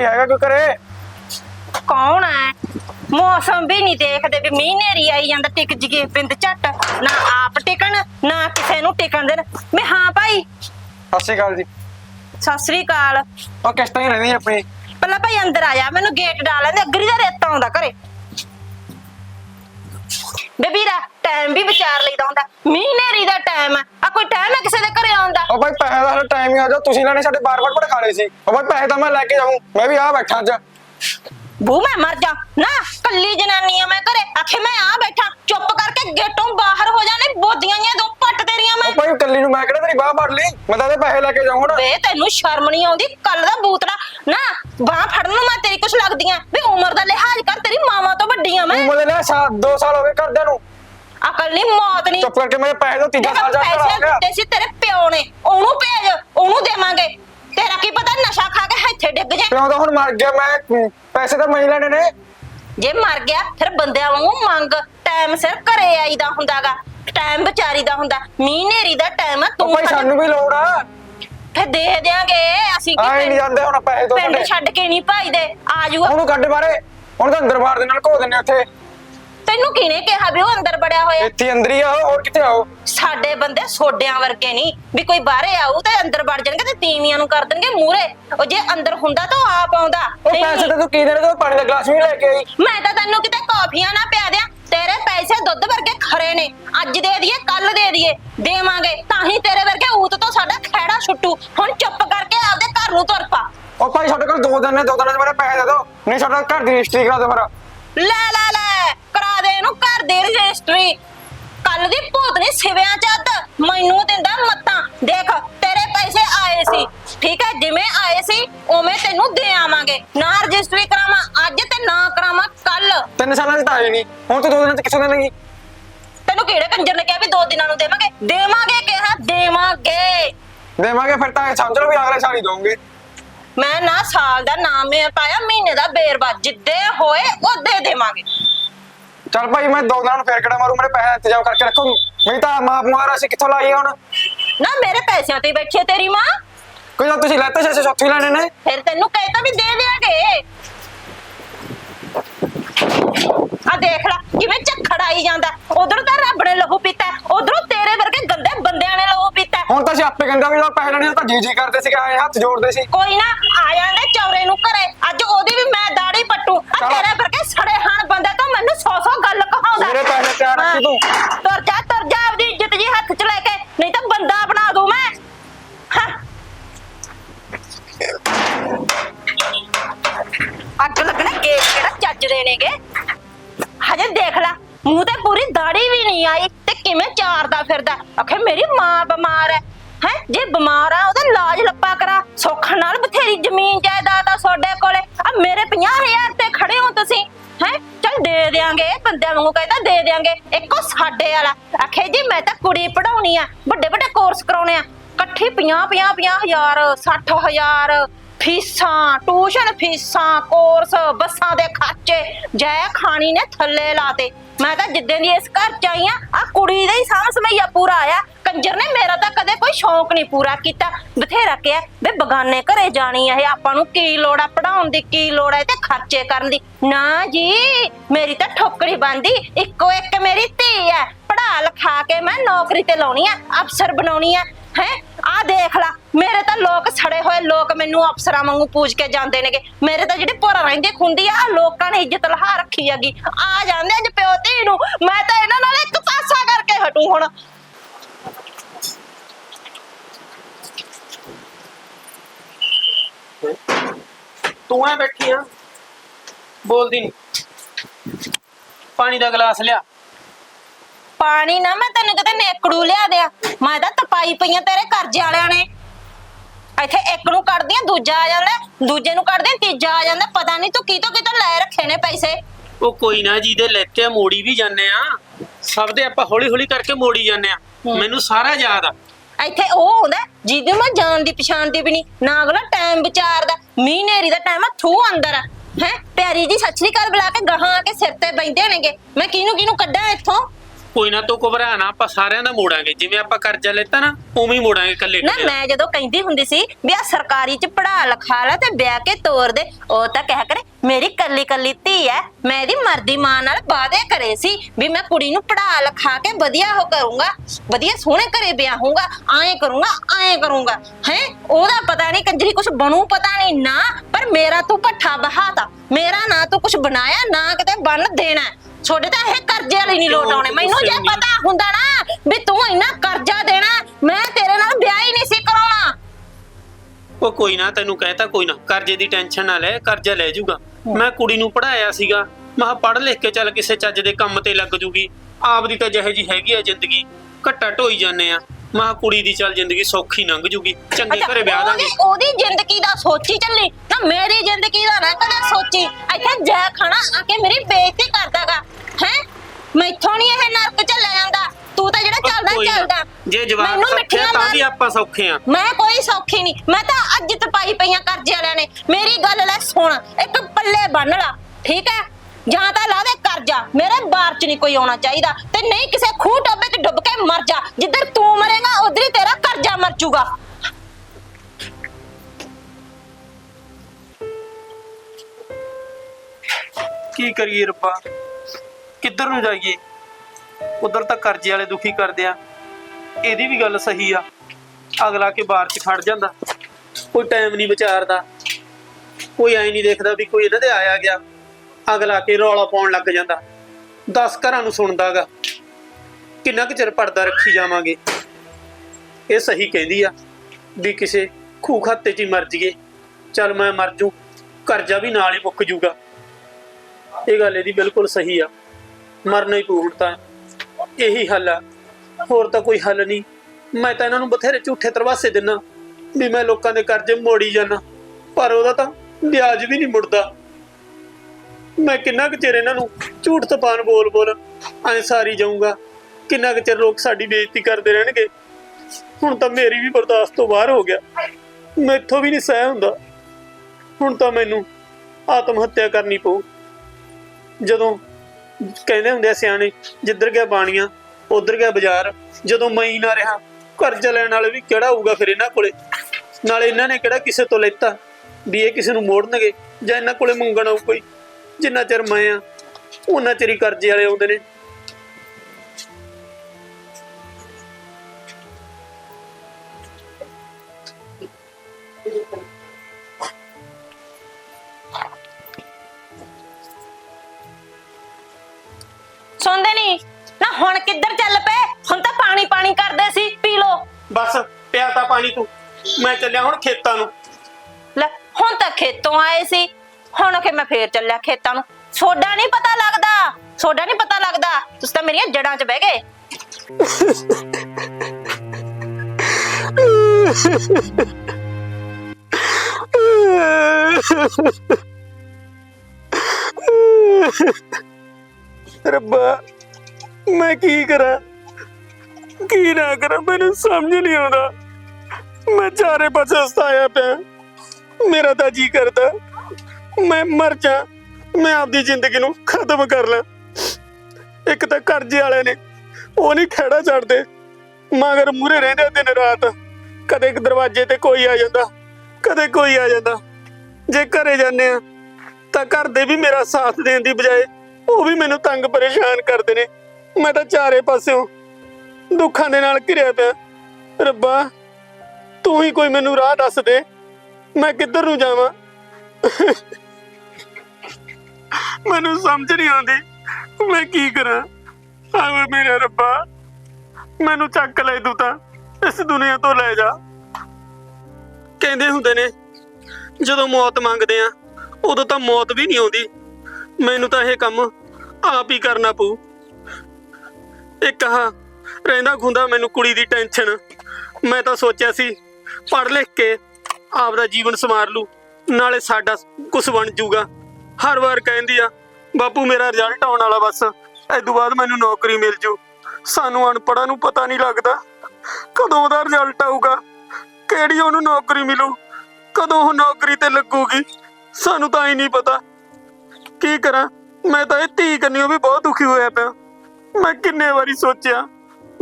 ਭਾਈ ਹੈਗਾ ਕੋਈ ਕਰੇ ਕੌਣ ਹੈ? ਮੌਸਮ ਵੀ ਨਹੀਂ ਦੇਖਦੇ ਵੀ ਮੀਂਹ ਨੇਰੀ ਆਈ ਜਾਂਦਾ ਟਿਕ ਜਗੇ ਪਿੰਡ ਝੱਟ। ਨਾ ਆਪ ਟਿਕਣ ਨਾ ਕਿਸੇ ਨੂੰ ਟਿਕਣ ਦੇਣ। ਮੈਂ ਹਾਂ ਭਾਈ। ਸਤਿ ਸ਼੍ਰੀ ਅਕਾਲ ਜੀ। ਸਤਿ ਸ੍ਰੀ ਅਕਾਲ। ਉਹ ਕਿਸ਼ਤਾਂ ਹੀ ਰਹਿੰਦੀਆਂ ਆਪਣੀ? ਪਹਿਲਾਂ ਭਾਈ ਅੰਦਰ ਆ ਜਾ ਮੈਨੂੰ ਗੇਟ ਡਾਲ ਲੈਂਦੇ ਅਗਰੀ ਦਾ ਰੇਤਾ ਆਉਂਦਾ ਘਰੇ। ਬੇਬੀਰਾ ਟਾਈਮ ਵੀ ਵਿਚਾਰ ਲਈਦਾ ਹੁੰਦਾ। ਮੀਂਹ ਨੇਰੀ ਦਾ ਟਾਈਮ ਆ। ਆਹ ਕੋਈ ਟਾਈਮ ਹੈ ਕਿਸੇ ਦੇ ਘਰੇ ਆਉਂਦਾ ਉਹ ਭਾਈ ਪੈਸੇ ਦਾ ਟਾਈਮ ਹੀ ਆ। ਜਾ ਤੁਸੀਂ ਲੈਣੇ ਸਾਡੇ ਬਾਰ-ਬਾਰ ਬੜੇ ਖਾਣੇ ਸੀ। ਉਹ ਭਾਈ ਪੈਸੇ ਤਾਂ ਮੈਂ ਲੈ ਕੇ ਜਾਊਂ। ਮੈਂ ਵੀ ਆ ਬੈਠਾ ਅੱਜ। ਬੂ ਮੈਂ ਮਰ ਜਾ। ਨਾ ਕੱਲੀ ਜਨਾਨੀ ਆ ਮੈਂ ਘਰੇ। ਆਖੇ ਮੈਂ ਆ ਬੈਠਾ। ਚੁੱਪ ਕਰਕੇ ਗੇਟੋਂ ਬਾਹਰ ਹੋ ਜਾਣੇ ਬੋਦੀਆਂ ਜਾਂ ਦੋ ਪੱਟ ਤੇਰੀਆਂ ਮੈਂ। ਉਹ ਭਾਈ ਕੱਲੀ ਨੂੰ ਮੈਂ ਕਿਹੜਾ ਤੇਰੀ ਬਾਹ ਫੜ ਲਈ? ਮੈਂ ਤਾਂ ਇਹਦੇ ਪੈਸੇ ਲੈ ਕੇ ਜਾਊਂ ਹੁਣ। ਵੇ ਤੈਨੂੰ ਸ਼ਰਮ ਨਹੀਂ ਆਉਂਦੀ? ਕੱਲ ਦਾ ਬੂਤੜਾ। ਨਾ ਬਾਹ ਫੜਨ ਨੂੰ ਮੈਂ ਤੇਰੀ ਕੁਛ ਲੱਗਦੀਆਂ। ਵੀ ਉਮਰ ਦਾ ਲਿਹਾਜ਼ ਕਰ। ਤੇਰੀ ਮਾਵਾਂ ਤੋਂ ਵੱਡੀਆਂ ਮੈਂ। ਉਮਰ ਦੇ ਲੈ ਸਾਲ 2 ਸਾਲ ਹੋ ਗਏ ਕਰਦਿਆਂ ਨੂੰ। ਅਕਲ ਨਹੀਂ ਮੌਤ ਨਹੀਂ ਚੁੱਪ ਕਰਕੇ ਮੇਰੇ ਪੈਸੇ ਤੋਂ ਤੀਜਾ ਸਾਲ ਜਾ ਪੈਸੇ ਦਿੱਤੇ ਸੀ ਤੇਰੇ ਪਿਓ ਨੇ ਉਹਨੂੰ ਭੇਜ ਉਹਨੂੰ ਦੇਵਾਂਗੇ। ਤੇਰਾ ਕੀ ਪਤਾ ਨਸ਼ਾ ਖਾ ਕੇ ਇੱਥੇ ਡਿੱਗ ਜੇ। ਪਿਓ ਤਾਂ ਹੁਣ ਮਰ ਗਿਆ ਮੈਂ ਪੈਸੇ ਤਾਂ ਮੈਂ ਹੀ ਲੈਣੇ ਨੇ। ਜੇ ਮਰ ਗਿਆ ਫਿਰ ਬੰਦਿਆਂ ਵਾਂਗੂ ਮੰਗ। ਟਾਈਮ ਸਿਰ ਘਰੇ ਆਈਦਾ ਹੁੰਦਾਗਾ ਟਾਈਮ ਵਿਚਾਰੀ ਦਾ ਹੁੰਦਾ। ਮੀਂਹ ਨੇਰੀ ਦਾ ਟਾਈਮ ਆ ਤੂੰ ਭਾਈ ਸਾਨੂੰ ਵੀ ਲੋੜ ਆ। ਫਿਰ ਦੇ ਦਿਆਂਗੇ ਅਸੀਂ ਕੀ ਨਹੀਂ ਜਾਂਦੇ ਹੁਣ ਪੈਸੇ ਤੋਂ ਪਿੰਡ ਛੱਡ ਕੇ ਨਹੀਂ ਭਾਈ ਦੇ ਆ ਜੂਗਾ ਉਹਨੂੰ ਕੱਢ ਬਾਰੇ ਹੁਣ ਤਾਂ ਅੰਦਰ ਬਾਹਰ ਦੇ ਨਾਲ ਘੋ ਦਿੰਨੇ ਉੱਥੇ। ਤੈਨੂੰ ਕਿਹਨੇ ਕਿਹਾ ਵੀ ਉਹ ਅੰਦਰ ਬੜਿਆ ਹੋਇਆ? ਇੱਥੇ ਅੰਦਰ ਹੀ ਆ ਹੋਰ ਕਿੱਥੇ ਆਓ ਸਾਡੇ ਬੰਦੇ ਸੋਡਿਆਂ ਵਰਗੇ ਨਹੀਂ ਵੀ ਕੋਈ ਬਾਹਰੇ ਆਊ ਤੇ ਅੰਦਰ ਵੜ ਜਾਣਗੇ ਤੇ ਤੀਵੀਆਂ ਨੂੰ ਕਰ ਦੇਣਗੇ ਮੂਰੇ ਉਹ ਜੇ ਅੰਦਰ ਹੁੰਦਾ ਤਾਂ ਉਹ ਆਪ ਆਉਂਦਾ। ਉਹ ਨਹੀਂ, ਪੈਸੇ ਤਾਂ ਤੂੰ ਕੀ ਦੇਣੇ ਤੂੰ ਪਾਣੀ ਦਾ ਗਲਾਸ ਵੀ ਨੀ ਲੈ ਕੇ ਆਈ। ਮੈਂ ਤਾਂ ਤੈਨੂੰ ਕਿਤੇ ਕਾਫੀਆਂ ਨਾ ਪਿਆ ਦਿਆਂ। ਤੇਰੇ ਪੈਸੇ ਦੁੱਧ ਵਰਗੇ ਖਰੇ ਨੇ। ਅੱਜ ਦੇ ਦਈਏ ਕੱਲ ਦੇ ਦਈਏ ਦੇਵਾਂਗੇ ਤਾਂ ਹੀ ਤੇਰੇ ਵਰਗੇ ਊਤ ਤੋਂ ਸਾਡਾ ਖੈੜਾ ਛੁੱਟੂ। ਹੁਣ ਚੁੱਪ ਕਰਕੇ ਆਪਦੇ ਘਰ ਨੂੰ ਤੁਰ ਪਾ। ਉਹ ਭਾਈ ਸਾਡੇ ਕੋਲ ਦੋ ਦਿਨ ਨੇ ਦੋ ਦਿਨਾਂ 'ਚ ਮੇਰੇ ਪੈਸੇ ਦੇ ਦਿਓ। ਨਹੀਂ ਸਾਡਾ ਘਰ ਦੀ ਰਜਿਸਟਰੀ ਕਰਾ ਦਿਓ ਮੇਰਾ। ਲੈ ਲੈ ਲੈ ਕਰਾ ਦੇ ਇਹਨੂੰ ਘਰ ਦੇ ਰਜਿਸਟਰੀ। ਕੱਲ ਦੀ ਭੂਤ ਨੇ ਸਿਵਿਆਂ ਚ ਅੱਧ ਮੈਨੂੰ ਦਿੰਦਾ ਮੱਤਾਂ। ਦੇਖ ਤੇਰੇ ਪੈਸੇ ਆਏ ਸੀ। ਠੀਕ ਹੈ ਜਿਵੇਂ ਆਏ ਸੀ ਉਵੇਂ ਤੈਨੂੰ ਦੇ ਆਵਾਂਗੇ। ਨਾ ਰਜਿਸਟਰੀ ਕਰਾਵਾਂ ਅੱਜ ਤੇ ਨਾ ਕਰਾਵਾਂ ਕੱਲ ਤਿੰਨ ਸਾਲਾਂ 'ਚ ਤਾਂ ਆਏ ਨਹੀਂ। ਹੁਣ ਤੂੰ ਦੋ ਦਿਨਾਂ 'ਚ ਕਿੱਥੋਂ ਦੇਣਗੀ ਤੈਨੂੰ ਕਿਹੜੇ ਕੰਜਰ ਨੇ ਕਿਹਾ ਵੀ ਦੋ ਦਿਨਾਂ ਨੂੰ ਦੇਵਾਂਗੇ? ਦੇਵਾਂਗੇ ਕਿਹਾ ਦੇਵਾਂਗੇ। ਦੇਵਾਂਗੇ ਫਿਰ ਤਾਂ ਇਹ ਸਮਝ ਲਓ ਵੀ ਅਗਲੇ ਸਾਲ ਹੀ ਦੋਗੇ ਮੈਂ ਨਾ ਸਾਲ ਦਾ ਨਾਮ ਮੈਂ ਪਾਇਆ ਮਹੀਨੇ ਦਾ ਬੇਰਬਾ ਜਿੱਦੇ ਹੋਏ ਉਹਦੇ ਦੇਵਾਂਗੇ। ਚੱਲ ਭਾਈ ਮੈਂ ਦੋ ਦਿਨਾਂ ਨੂੰ ਫੇਰ ਕਿਹੜਾ ਮਾਰੂ ਮੇਰੇ ਪੈਸੇ ਦਾ ਇੰਤਜ਼ਾਮ ਕਰਕੇ ਰੱਖੋ। ਨਹੀਂ ਤਾਂ ਮਾਪ ਮਾਰ ਅਸੀਂ ਕਿੱਥੋਂ ਲਾਈਏ ਹੁਣ? ਨਾ ਮੇਰੇ ਪੈਸਿਆਂ ਤੇ ਹੀ ਬੈਠੀ ਹੈ ਤੇਰੀ ਮਾਂ। ਕੋਈ ਤਾਂ ਤੁਸੀਂ ਲੈਤੇ ਸੀ ਸੌਥੀ ਲੈਣੇ ਨੇ। ਫਿਰ ਤੈਨੂੰ ਕਹੇ ਤਾਂ ਵੀ ਦੇ ਦੇਾਂਗੇ ਆ ਦੇਖ ਲੈ ਕਿਵੇਂ ਝੱਖੜ ਆਈ ਜਾਂਦਾ। ਉਧਰ ਤਾਂ ਰੱਬ ਨੇ ਲਹੂ ਪੀਤਾ ਉਧਰੋਂ ਤੇਰੇ ਵਰਗੇ ਗੰਦੇ ਬੰਦਿਆਂ ਨੇ ਲਹੂ ਪੀਤਾ। ਹੁਣ ਤਾਂ ਅਸੀਂ ਆਪੇ ਕਹਿੰਦਾ ਵੀ ਜਦੋਂ ਪੈਸੇ ਲੈਣੇ ਸੀ ਤਾਂ ਜੀ ਜੀ ਕਰਦੇ ਸੀ ਆਏ ਹੱਥ ਜੋੜਦੇ ਸੀ। ਕੋਈ ਨਾ ਆ ਜਾਂਦੇ ਚੌਰੇ ਨੂੰ ਘਰੇ। ਅੱਜ ਉਹਦੀ ਵੀ ਮੈਂ ਦਾੜੀ ਪੱਟੂ। ਆ ਚੱਲ। ਤੇਰੇ ਵਰਗੇ ਸੜੇ ਹਾਣ ਬੰਦੇ ਤਾਂ ਮੈਨੂੰ ਸੌ ਸੌ ਗੱਲ ਕਹਾਉਂਦਾ। ਮੇਰੇ ਪੈਸੇ ਤਿਆਰ ਰੱਖੀ ਤੂੰ। ਹਾਂ, ਤੁਰ ਜਾ ਤੁਰ ਜਾ ਆਪਦੀ ਇੱਜ਼ਤ ਜੀ ਹੱਥ 'ਚ ਲੈ ਕੇ। ਨਹੀਂ ਤਾਂ ਬੰਦਾ ਬਣਾ ਦੂੰ ਮੈਂ। ਹਾਂ। ਅੱਗ ਲੱਗਣਾ ਕੇਕ ਕਿਹੜਾ ਚੱਜ ਦੇ ਨੇਗੇ? ਹਜੇ ਦੇਖ ਲੈ, ਮੂੰਹ ਤੇ ਪੂਰੀ ਦਾੜੀ ਵੀ ਨਹੀਂ ਆਈ ਤੇ ਕਿਵੇਂ ਚਾਰਦਾ ਫਿਰਦਾ। ਆਖੇ, ਮੇਰੀ ਮਾਂ ਬਿਮਾਰ ਹੈ। ਹੈ, ਜੇ ਬਿਮਾਰ ਆ, ਉਹਦਾ ਇਲਾਜ ਲੱਪਾ ਕਰਾ। ਸੁੱਖ ਨਾਲ ਬਥੇਰੀ ਜ਼ਮੀਨ ਜਾਇਦਾਦ ਆ ਤੁਹਾਡੇ ਕੋਲੇ। ਆ ਮੇਰੇ 50000 ਤੇ ਖੜੇ ਹੋ ਤੁਸੀਂ। ਹੈ, ਚਲ ਦੇ ਦਿਆਂਗੇ ਬੰਦਿਆਂ ਵਾਂਗੂ ਕਹਿੰਦਾ ਦੇ ਦੇਾਂਗੇ ਇੱਕੋ ਸਾਡੇ ਵਾਲਾ। ਆਖੇ, ਜੀ, ਮੈਂ ਤਾਂ ਕੁੜੀ ਪੜਾਉਣੀ ਆ ਵੱਡੇ ਵੱਡੇ ਕੋਰਸ ਕਰਾਉਣੇ ਆ। ਇਕੱਠੀ 50 50 50 ਹਜ਼ਾਰ 60 ਹਜ਼ਾਰ ਫੀਸਾਂ, ਟਿਊਸ਼ਨ ਫੀਸਾਂ ਕੋਰਸ ਬੱਸਾਂ ਦੇ ਖਰਚੇ ਜੈ ਖਾਣੀ ਨੇ ਥੱਲੇ ਲਾਤੇ। ਮੈਂ ਤਾਂ ਜਿੱਦਾਂ ਦੀ ਇਸ ਘਰ ਚ ਆਈ ਆ ਆ ਕੁੜੀ ਦਾ ਹੀ ਸਾਂਭ ਸਮਈਆ ਪੂਰਾ ਆਇਆ। ਕੰਜਰ ਨੇ ਮੇਰਾ ਤਾਂ ਕਦੇ ਕੋਈ ਸ਼ੌਂਕ ਨਹੀਂ ਪੂਰਾ ਕੀਤਾ। ਬਥੇਰਾ ਕਿਹਾ ਵੇ ਬਗਾਨੇ ਘਰੇ ਜਾਣੀ ਆ ਇਹ, ਆਪਾਂ ਨੂੰ ਕੀ ਲੋੜ ਆ ਪੜਾਉਣ ਦੀ, ਕੀ ਲੋੜ ਹੈ ਤੇ ਖਰਚੇ ਕਰਨ ਦੀ? ਨਾ ਜੀ, ਮੇਰੀ ਤਾਂ ਠੋਕਰੀ ਬੰਦੀ ਇੱਕੋ ਇੱਕ ਮੇਰੀ ਧੀ ਹੈ ਪੜਾ ਲਿਖਾ ਕੇ ਮੈਂ ਨੌਕਰੀ ਤੇ ਲਾਉਣੀ ਆ, ਅਫਸਰ ਬਣਾਉਣੀ ਆ। ਹੈ? ਆ ਦੇਖ ਲਾ, ਮੇਰੇ ਤਾਂ ਲੋਕ ਸੜੇ ਹੋਏ ਲੋਕ ਮੈਨੂੰ ਅਫਸਰਾਂ ਵਾਂਗੂ ਪੂਜ ਕੇ ਜਾਂਦੇ ਨੇਗੇ। ਮੇਰੇ ਤਾਂ ਜਿਹੜੇ ਭੋਰਾ ਰਹਿੰਦੇ ਖੁੰਦੀ ਆ, ਆਹ ਲੋਕਾਂ ਨੇ ਇੱਜ਼ਤ ਲਹਾ ਰੱਖੀ ਹੈਗੀ। ਆ ਜਾਂਦੇ ਅੱਜ ਪਿਓ ਧੀ ਨੂੰ, ਮੈਂ ਤਾਂ ਇਹਨਾਂ ਨਾਲ ਇੱਕ ਪਾਸਾ ਕਰਕੇ ਹਟੂ ਹੁਣ। ਤੂੰ ਐ ਬੈਠੀ ਆ, ਬੋਲਦੀ ਨਹੀਂ ਪਾਣੀ ਦਾ ਗਲਾਸ ਲਿਆ। ਪਾਣੀ ਨਾ ਮੈਂ ਤੈਨੂੰ ਕਿਤੇ ਨੇਕੜੂ ਲਿਆ ਦਿਆ। ਮੈਂ ਤਾਂ ਤਪਾਈ ਪਈਆਂ ਤੇਰੇ ਕਰਜ਼ੇ ਵਾਲਿਆਂ ਨੇ। ਇੱਥੇ ਇੱਕ ਨੂੰ ਕੱਢਦੀਆਂ ਦੂਜਾ ਆ ਜਾਂਦਾ। ਦੂਜੇ ਨੂੰ ਕੱਢਦੀਆਂ ਤੀਜਾ ਆ ਜਾਂਦਾ। ਪਤਾ ਨਹੀਂ ਤੂੰ ਕਿਤੋਂ ਕਿਤੋਂ ਲੈ ਰੱਖੇ ਨੇ ਪੈਸੇ। ਉਹ ਕੋਈ ਨਾ ਜਿਹਦੇ ਲੈਤੇ ਆ ਮੋੜੀ ਵੀ ਜਾਂਦੇ ਆ। ਸਭ ਦੇ ਆਪਾਂ ਹੌਲੀ ਹੌਲੀ ਕਰਕੇ ਮੋੜੀ ਜਾਂਦੇ ਆ। ਮੈਨੂੰ ਸਾਰਾ ਯਾਦ ਆ। ਇੱਥੇ ਉਹ ਹੁੰਦਾ ਜਿਹਦੀ ਮੈਂ ਜਾਣਦੀ ਪਛਾਣਦੀ ਵੀ ਨਹੀਂ ਨਾ ਅਗਲਾ ਟਾਈਮ ਵਿਚਾਰਦਾ ਮੀਂਹ ਨੇਰੀ ਦਾ ਟਾਈਮ ਆ ਥੂ ਅੰਦਰ ਆ। ਹੈ? ਪਿਆਰੀ ਜੀ ਸੱਚ ਨਹੀਂ ਕਰ ਬੁਲਾ ਕੇ ਗਾਹਾਂ ਆ ਕੇ ਸਿਰ ਤੇ ਬੈਂਦੇ ਨੇਗੇ ਮੈਂ ਕਿਹਨੂੰ ਕਿਹਨੂੰ ਕੱਢਾਂ ਇੱਥੋਂ? ਕੋਈ ਨਾ ਤੂੰ ਘਬਰਾ ਨਾ ਆਪਾਂ ਸਾਰਿਆਂ ਦਾ ਮੋੜਾਂਗੇ। ਜਿਵੇਂ ਆਪਾਂ ਕਰਜ਼ਾ ਲੈਤਾ ਨਾ ਉਵੇਂ ਹੀ ਮੋੜਾਂਗੇ ਇਕੱਲੇ ਨਾ। ਮੈਂ ਜਦੋਂ ਕਹਿੰਦੀ ਹੁੰਦੀ ਸੀ ਵੀ ਆ ਸਰਕਾਰੀ ਚ ਪੜਾ ਲਿਖਾ ਲੈ ਤੇ ਵਿਆਹ ਕੇ ਤੋਰ ਦੇ ਉਹ ਤਾਂ ਕਹਿ ਕਰੇ ਮੇਰੀ ਕੱਲੀ ਕੱਲੀ ਧੀ ਐ ਮੈਂ ਇਹਦੀ ਮਰਦੀ ਮਾਂ ਨਾਲ ਵਾਅਦੇ ਕਰੇ ਸੀ ਵੀ ਮੈਂ ਕੁੜੀ ਨੂੰ ਪੜਾ ਲਿਖਾ ਕੇ ਵਧੀਆ ਹੋ ਕਰੂੰਗਾ ਵਧੀਆ ਸੋਹਣੇ ਘਰੇ ਵਿਆਹੂੰਗਾ ਐਂ ਕਰੂੰਗਾ ਐਂ ਕਰੂੰਗਾ। ਹੈ ਉਹਦਾ ਪਤਾ ਨਹੀਂ ਕੰਜਰੀ ਕੁਝ ਬਣੂ ਪਤਾ ਨਹੀਂ ਨਾ ਪਰ ਮੇਰਾ ਤੂੰ ਪੱਠਾ ਬਹਾਤਾ। ਮੇਰਾ ਨਾ ਤੂੰ ਕੁਝ ਬਣਾਇਆ ਨਾ ਕਿਤੇ ਬਣ ਦੇਣਾ। ਛੋਡੇ ਤਾਂ ਇਹ ਕਰਜ਼ੇ ਵਾਲੀ ਨਹੀਂ ਲੋਟ ਆਉਣੇ। ਮੈਨੂੰ ਜੇ ਪਤਾ ਹੁੰਦਾ ਨਾ ਵੀ ਤੂੰ ਇੰਨਾ ਕਰਜ਼ਾ ਦੇਣਾ ਮੈਂ ਤੇਰੇ ਨਾਲ ਵਿਆਹ ਹੀ ਨਹੀਂ ਸੀ ਕਰਾਉਣਾ। ਉਹ ਕੋਈ ਨਾ ਤੈਨੂੰ ਕਹਿਤਾ ਕੋਈ ਨਾ। ਕਰਜ਼ੇ ਦੀ ਟੈਨਸ਼ਨ ਨਾ ਲੈ ਕਰਜ਼ਾ ਲੈ ਜਾਊਗਾ। ਮੈਂ ਕੁੜੀ ਨੂੰ ਪੜਾਇਆ ਸੀਗਾ। ਮੈਂ ਪੜ ਲਿਖ ਕੇ ਚੱਲ ਕਿਸੇ ਚੱਜ ਦੇ ਕੰਮ ਤੇ ਲੱਗ ਜੂਗੀ। ਆਪਦੀ ਤਾਂ ਜਿਹੇ ਜੀ ਹੈਗੀ ਆ ਜ਼ਿੰਦਗੀ। ਘੱਟਾ ਢੋਈ ਜਾਂਦੇ ਆ। ਮੈਂ ਕਿਹਾ ਕੁੜੀ ਦੀ ਚੱਲ ਜ਼ਿੰਦਗੀ ਸੌਖੀ ਲੰਘ ਜੂਗੀ। ਚੰਗੇ ਘਰੇ ਵਿਆਹ ਦਾਂਗੇ। ਉਹਦੀ- ਉਹਦੀ ਜ਼ਿੰਦਗੀ ਦਾ ਸੋਚੀ ਚੱਲੀ। ਨਾ ਮੇਰੀ ਜ਼ਿੰਦਗੀ ਦਾ ਨਾ ਕਦੇ ਸੋਚੀ। ਇੱਥੇ ਜੈ ਖਾਣਾ ਆ ਕੇ ਮੇਰੀ ਬੇਇੱਜ਼ਤੀ ਕਰਦਾਗਾ। ਹੈ? ਮੈਥੋਂ ਨਹੀਂ ਇਹ ਨਰਕ ਚੱਲਿਆ ਜਾਂਦਾ। ਤੂੰ ਤਾਂ ਜਿਹੜਾ ਚੱਲਦਾ ਕੋਈ ਨਾ, ਚੱਲਦਾ। ਜੇ ਜਵਾਬ ਮੈਨੂੰ ਸੌਖੇ ਮਿੱਠੀਆਂ ਤਾਂ ਮਾਰ- ਵੀ ਆਪਾਂ ਸੌਖੇ ਆ। ਮੈਂ ਕੋਈ ਸੌਖੀ ਨਹੀਂ ਮੈਂ ਤਾਂ ਅੱਜ ਤਪਾਈ ਪਈਆਂ ਕਰਜ਼ੇ ਵਾਲਿਆਂ ਨੇ। ਮੇਰੀ ਗੱਲ ਲੈ ਸੁਣ ਇੱਕ ਪੱਲੇ ਬੰਨ ਲਾ ਠੀਕ ਹੈ? ਜਾਂ ਤਾਂ ਲਾ ਦੇ ਕਰਜ਼ਾ। ਮੇਰੇ ਬਾਰ ਚ ਨਹੀਂ ਕੋਈ ਆਉਣਾ ਚਾਹੀਦਾ। ਤੇ ਨਹੀਂ ਕਿਸੇ ਖੂਹ ਟੱਬੇ ਚ ਡੁੱਬ ਕੇ ਮਰ ਜਾ। ਜਿੱਧਰ ਤੂੰ ਮਰੇਗਾ ਉਧਰ ਹੀ ਤੇਰਾ ਕਰਜ਼ਾ ਮਰ ਜਾਊਗਾ ਕੀ ਕਰੀਏ ਰੱਬਾ? ਕਿੱਧਰ ਨੂੰ ਜਾਈਏ? ਉਧਰ ਤਾਂ ਕਰਜ਼ੇ ਵਾਲੇ ਦੁਖੀ ਕਰਦੇ ਆ। ਇਹਦੀ ਵੀ ਗੱਲ ਸਹੀ ਆ। ਅਗਲਾ ਕੇ ਬਾਹਰ ਚ ਖੜ ਜਾਂਦਾ। ਕੋਈ ਟਾਈਮ ਨਹੀਂ ਵਿਚਾਰਦਾ। ਕੋਈ ਐ ਨਹੀਂ ਦੇਖਦਾ ਵੀ ਕੋਈ ਇਹਨਾਂ ਦੇ ਆਇਆ ਗਿਆ। ਅਗਲਾ ਕੇ ਰੌਲਾ ਪਾਉਣ ਲੱਗ ਜਾਂਦਾ। 10 ਘਰਾਂ ਨੂੰ ਸੁਣਦਾਗਾ ਕਿੰਨਾ ਕੁ ਚਿਰ ਪਰਦਾ ਰੱਖੀ ਜਾਵਾਂਗੇ? ਇਹ ਸਹੀ ਕਹਿੰਦੀ ਆ ਵੀ ਕਿਸੇ ਖੂਹ ਖਾਤੇ 'ਚ ਹੀ ਮਰ ਜੀਏ ਚੱਲ ਮੈਂ ਮਰ ਜੂ। ਕਰਜ਼ਾ ਵੀ ਨਾਲ ਹੀ ਮੁੱਕ ਜੂਗਾ। ਇਹ ਗੱਲ ਇਹਦੀ ਬਿਲਕੁਲ ਸਹੀ ਆ। ਮਰਨਾ ਹੀ ਪਊ ਹੁਣ ਤਾਂ। ਇਹੀ ਹੱਲ ਆ। ਹੋਰ ਤਾਂ ਕੋਈ ਹੱਲ ਨਹੀਂ। ਮੈਂ ਤਾਂ ਇਹਨਾਂ ਨੂੰ ਬਥੇਰੇ ਝੂਠੇ ਤਰਵਾਸੇ ਦਿੰਨਾ ਵੀ ਮੈਂ ਲੋਕਾਂ ਦੇ ਕਰਜ਼ੇ ਮੋੜੀ ਜਾਣਾ ਪਰ ਉਹਦਾ ਤਾਂ ਵਿਆਜ ਵੀ ਨਹੀਂ ਮੁੜਦਾ। ਮੈਂ ਕਿੰਨਾ ਕੁ ਚਿਰ ਇਹਨਾਂ ਨੂੰ ਝੂਠ ਤਪਾਨ ਬੋਲ ਬੋਲ ਐ ਸਾਰੀ ਜਾਊਂਗਾ। ਕਿੰਨਾ ਕੁ ਚਿਰ ਲੋਕ ਸਾਡੀ ਬੇਇੱਜ਼ਤੀ ਕਰਦੇ ਰਹਿਣਗੇ। ਹੁਣ ਤਾਂ ਮੇਰੀ ਵੀ ਬਰਦਾਸ਼ਤ ਤੋਂ ਬਾਹਰ ਹੋ ਗਿਆ। ਮੈਥੋਂ ਵੀ ਨਹੀਂ ਸਹਿ ਹੁੰਦਾ। ਹੁਣ ਤਾਂ ਮੈਨੂੰ ਆਤਮ ਹੱਤਿਆ ਕਰਨੀ ਪਊ। ਜਦੋਂ ਕਹਿੰਦੇ ਹੁੰਦੇ ਆ ਸਿਆਣੇ, ਜਿੱਧਰ ਗਿਆ ਬਾਣੀਆਂ, ਉਧਰ ਗਿਆ ਬਾਜ਼ਾਰ, ਜਦੋਂ ਮਈ ਨਾ ਰਿਹਾ ਕਰਜ਼ਾ ਲੈਣ ਵਾਲੇ ਵੀ ਕਿਹੜਾ ਹੋਊਗਾ ਫਿਰ ਇਹਨਾਂ ਕੋਲੇ? ਨਾਲੇ ਇਹਨਾਂ ਨੇ ਕਿਹੜਾ ਕਿਸੇ ਤੋਂ ਲੈਤਾ ਵੀ ਇਹ ਕਿਸੇ ਨੂੰ ਮੋੜਨਗੇ ਜਾਂ ਇਹਨਾਂ ਕੋਲੇ ਮੰਗਣ ਆਊ ਕੋਈ? ਜਿੰਨਾ ਚਿਰ ਮੈਂ ਆ, ਉਹਨਾਂ ਚਿਰ ਹੀ ਕਰਜ਼ੇ ਵਾਲੇ ਆਉਂਦੇ ਨੇ। ਸੁਣਦੇ ਹੁਣ ਕਿੱਧਰ ਚੱਲ ਪਏ? ਹੁਣ ਤਾਂ ਪਾਣੀ ਪਾਣੀ ਕਰਦੇ ਸੀ ਪੀ ਲੋ ਬਸ ਪਿਆ ਤਾਂ ਪਾਣੀ ਤੂੰ। ਮੈਂ ਚੱਲਿਆ ਹੁਣ ਖੇਤਾਂ ਨੂੰ। ਲੈ ਹੁਣ ਤਾਂ ਖੇਤੋਂ ਆਏ ਸੀ। ਹੁਣ ਕਿ ਮੈਂ ਫੇਰ ਚੱਲਿਆ ਖੇਤਾਂ ਨੂੰ। ਸੋਡਾ ਨਹੀਂ ਪਤਾ ਲੱਗਦਾ। ਸੋਡਾ ਨਹੀਂ ਪਤਾ ਲੱਗਦਾ। ਤੁਸੀਂ ਤਾਂ ਮੇਰੀਆਂ ਜੜਾਂ 'ਚ ਬਹਿ ਗਏ। ਰੱਬਾ। ਮੈਂ ਕੀ ਕਰਾਂ? ਕੀ ਨਾ ਕਰਾਂ? ਮੈਨੂੰ ਸਮਝ ਨਹੀਂ ਆਉਂਦਾ। ਮੈਂ ਚਾਰੇ ਪਾਸੇ ਸਤਾਇਆ ਪਿਆ। ਮੇਰਾ ਤਾਂ ਜੀ ਕਰਦਾ। ਮੈਂ ਮਰ ਜਾ। ਮੈਂ ਆਪਦੀ ਜ਼ਿੰਦਗੀ ਨੂੰ ਖਤਮ ਕਰ ਲਾਂ। ਇੱਕ ਤਾਂ ਕਰਜ਼ੇ ਵਾਲੇ ਨੇ। ਉਹ ਨਹੀਂ ਖੜਾ ਛੱਡਦੇ। ਮਗਰ ਮੂਰੇ ਰਹਿੰਦੇ ਦਿਨ ਰਾਤ। ਕਦੇ ਇੱਕ ਦਰਵਾਜ਼ੇ ਤੇ ਕੋਈ ਆ ਜਾਂਦਾ। ਕਦੇ ਕੋਈ ਆ ਜਾਂਦਾ। ਜੇ ਘਰੇ ਜਾਂਦੇ ਆ, ਤਾਂ ਘਰ ਦੇ ਵੀ ਮੇਰਾ ਸਾਥ ਦੇਣ ਦੀ ਬਜਾਏ ਉਹ ਵੀ ਮੈਨੂੰ ਤੰਗ ਪਰੇਸ਼ਾਨ ਕਰਦੇ ਨੇ। ਮੈਂ ਤਾਂ ਚਾਰੇ ਪਾਸਿਓਂ ਦੁੱਖਾਂ ਦੇ ਨਾਲ ਘਿਰਿਆ ਪਿਆ। ਰੱਬਾ, ਤੂੰ ਹੀ ਕੋਈ ਮੈਨੂੰ ਰਾਹ ਦੱਸ ਦੇ। ਮੈਂ ਕਿੱਧਰ ਨੂੰ ਜਾਵਾਂ? ਮੈਨੂੰ ਸਮਝ ਨਹੀਂ ਆਉਂਦੀ। ਮੈਂ ਕੀ ਕਰਾਂ? ਆਵੇ ਮੇਰੇ ਰੱਬਾ, ਮੈਨੂੰ ਚੱਕ ਲੈ ਤੂੰ ਤਾਂ। ਇਸ ਦੁਨੀਆ ਤੋਂ ਲੈ ਜਾ। ਕਹਿੰਦੇ ਹੁੰਦੇ ਨੇ, ਜਦੋਂ ਮੌਤ ਮੰਗਦੇ ਆ, ਉਦੋਂ ਤਾਂ ਮੌਤ ਵੀ ਨਹੀਂ ਆਉਂਦੀ। ਮੈਨੂੰ ਤਾਂ ਇਹ ਕੰਮ ਆਪ ਹੀ ਕਰਨਾ ਪਊ। ਇੱਕ ਆਹ ਰਹਿੰਦਾ ਖੁੰਦਾ ਮੈਨੂੰ ਕੁੜੀ ਦੀ ਟੈਨਸ਼ਨ ਮੈਂ ਤਾਂ ਸੋਚਿਆ ਸੀ, ਪੜ੍ਹ ਲਿਖ ਕੇ ਆਪਦਾ ਜੀਵਨ ਸੰਵਾਰ ਲੂ ਨਾਲੇ ਸਾਡਾ ਕੁਝ ਬਣ ਜੂਗਾ। ਹਰ ਵਾਰ ਕਹਿੰਦੀ ਆ, ਬਾਪੂ ਮੇਰਾ ਰਿਜ਼ਲਟ ਆਉਣ ਵਾਲਾ ਬਸ ਐਦੋਂ ਬਾਅਦ ਮੈਨੂੰ ਨੌਕਰੀ ਮਿਲ ਜੂ। ਸਾਨੂੰ ਅਨਪੜ੍ਹਾਂ ਨੂੰ ਪਤਾ ਨਹੀਂ ਲੱਗਦਾ, ਕਦੋਂ ਉਹਦਾ ਰਿਜ਼ਲਟ ਆਊਗਾ, ਕਿਹੜੀ ਉਹਨੂੰ ਨੌਕਰੀ ਮਿਲੂ, ਕਦੋਂ ਉਹ ਨੌਕਰੀ ਤੇ ਲੱਗੂਗੀ, ਸਾਨੂੰ ਤਾਂ ਹੀ ਨਹੀਂ ਪਤਾ। ਕੀ ਕਰਾਂ, ਮੈਂ ਤਾਂ ਇਹ ਧੀ ਕੰਨਿਓ ਵੀ ਬਹੁਤ ਦੁਖੀ ਹੋਇਆ ਪਿਆ। ਮੈਂ ਕਿੰਨੇ ਵਾਰੀ ਸੋਚਿਆ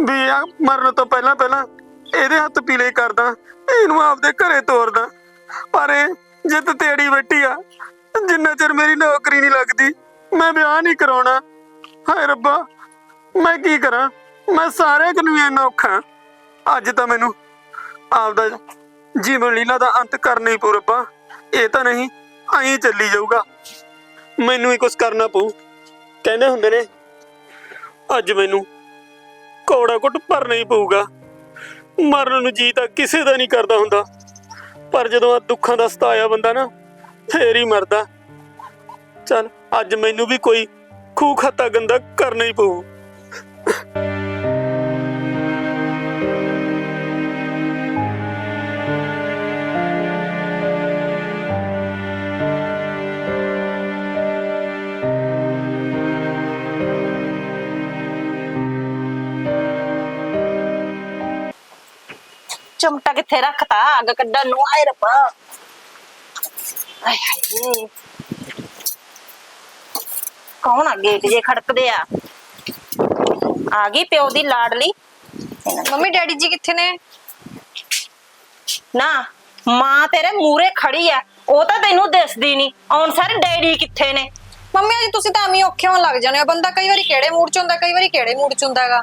ਵੀ ਆ ਮਰਨ ਤੋਂ ਪਹਿਲਾਂ ਪਹਿਲਾਂ ਇਹਦੇ ਹੱਥ ਪੀਲੇ ਕਰਦਾ, ਇਹਨੂੰ ਆਪਦੇ ਘਰੇ ਤੋਰਦਾ। ਪਰ ਇਹ ਜਿੱਤ ਤੇੜੀ ਬੈਠੀ ਆ, ਜਿੰਨਾ ਚਿਰ ਮੇਰੀ ਨੌਕਰੀ ਨਹੀਂ ਲੱਗਦੀ, ਮੈਂ ਵਿਆਹ ਨਹੀਂ ਕਰਾਉਣਾ। ਹਾਏ ਰੱਬਾ, ਮੈਂ ਕੀ ਕਰਾਂ? ਮੈਂ ਸਾਰੇ ਨੂੰ ਇੰਨਾ ਔਖਾ ਅੱਜ ਤਾਂ ਮੈਨੂੰ ਆਪਦਾ ਜੀਵਨ ਲੀਲਾ ਦਾ ਅੰਤ ਕਰਨਾ ਹੀ ਪਊ ਰੱਬਾ। ਇਹ ਤਾਂ ਨਹੀਂ, ਐਂ ਚੱਲੀ ਜਾਊਗਾ। ਮੈਨੂੰ ਹੀ ਕੁਝ ਕਰਨਾ ਪਊ। ਕਹਿੰਦੇ ਹੁੰਦੇ ਨੇ ਅੱਜ ਮੈਨੂੰ ਕੌੜਾ ਘੁੱਟ ਭਰਨਾ ਹੀ ਪਊਗਾ। ਮਰਨ ਨੂੰ ਜੀ ਤਾਂ ਕਿਸੇ ਦਾ ਨਹੀਂ ਕਰਦਾ ਹੁੰਦਾ। ਪਰ ਜਦੋਂ ਆ ਦੁੱਖਾਂ ਦਾ ਸਤਾਇਆ ਬੰਦਾ ਨਾ, ਫੇਰ ਹੀ ਮਰਦਾ। ਚੱਲ, ਅੱਜ ਮੈਨੂੰ ਵੀ ਕੋਈ ਖੂਹ ਖਾਤਾ ਗੰਦਾ ਕਰਨਾ ਹੀ ਪਊ। ਕਿੱਥੇ ਰੱਖਤਾ ਅੱਗ ਕੱਢਣ ਨੂੰ ਆਏ ਰੱਬਾ। ਆਏ ਹਾਏ। ਕੌਣ ਆ ਗੇਟ ਜੇ ਖੜਕਦੇ ਆ? ਆ ਗਈ ਪਿਓ ਦੀ ਲਾਡਲੀ। ਮੰਮੀ ਡੈਡੀ ਜੀ ਕਿੱਥੇ ਨੇ? ਨਾ ਮਾਂ ਤੇਰੇ ਮੂਰੇ ਖੜੀ ਆ। ਉਹ ਤਾਂ ਤੈਨੂੰ ਦਿਸਦੀ ਨਹੀਂ ਆਉਣ ਸਾਰੇ ਡੈਡੀ ਕਿੱਥੇ ਨੇ? ਮੰਮੀ ਅੱਜ ਤੁਸੀਂ ਤਾਂ ਐਵੇਂ ਔਖੇ ਹੋਣ ਲੱਗ ਜਾਂਦੇ ਹੋ। ਬੰਦਾ ਕਈ ਵਾਰੀ ਕਿਹੜੇ ਮੂਡ ਚ ਹੁੰਦਾ ਕਈ ਵਾਰੀ ਕਿਹੜੇ ਮੂਡ ਚ ਹੁੰਦਾ ਹੈਗਾ।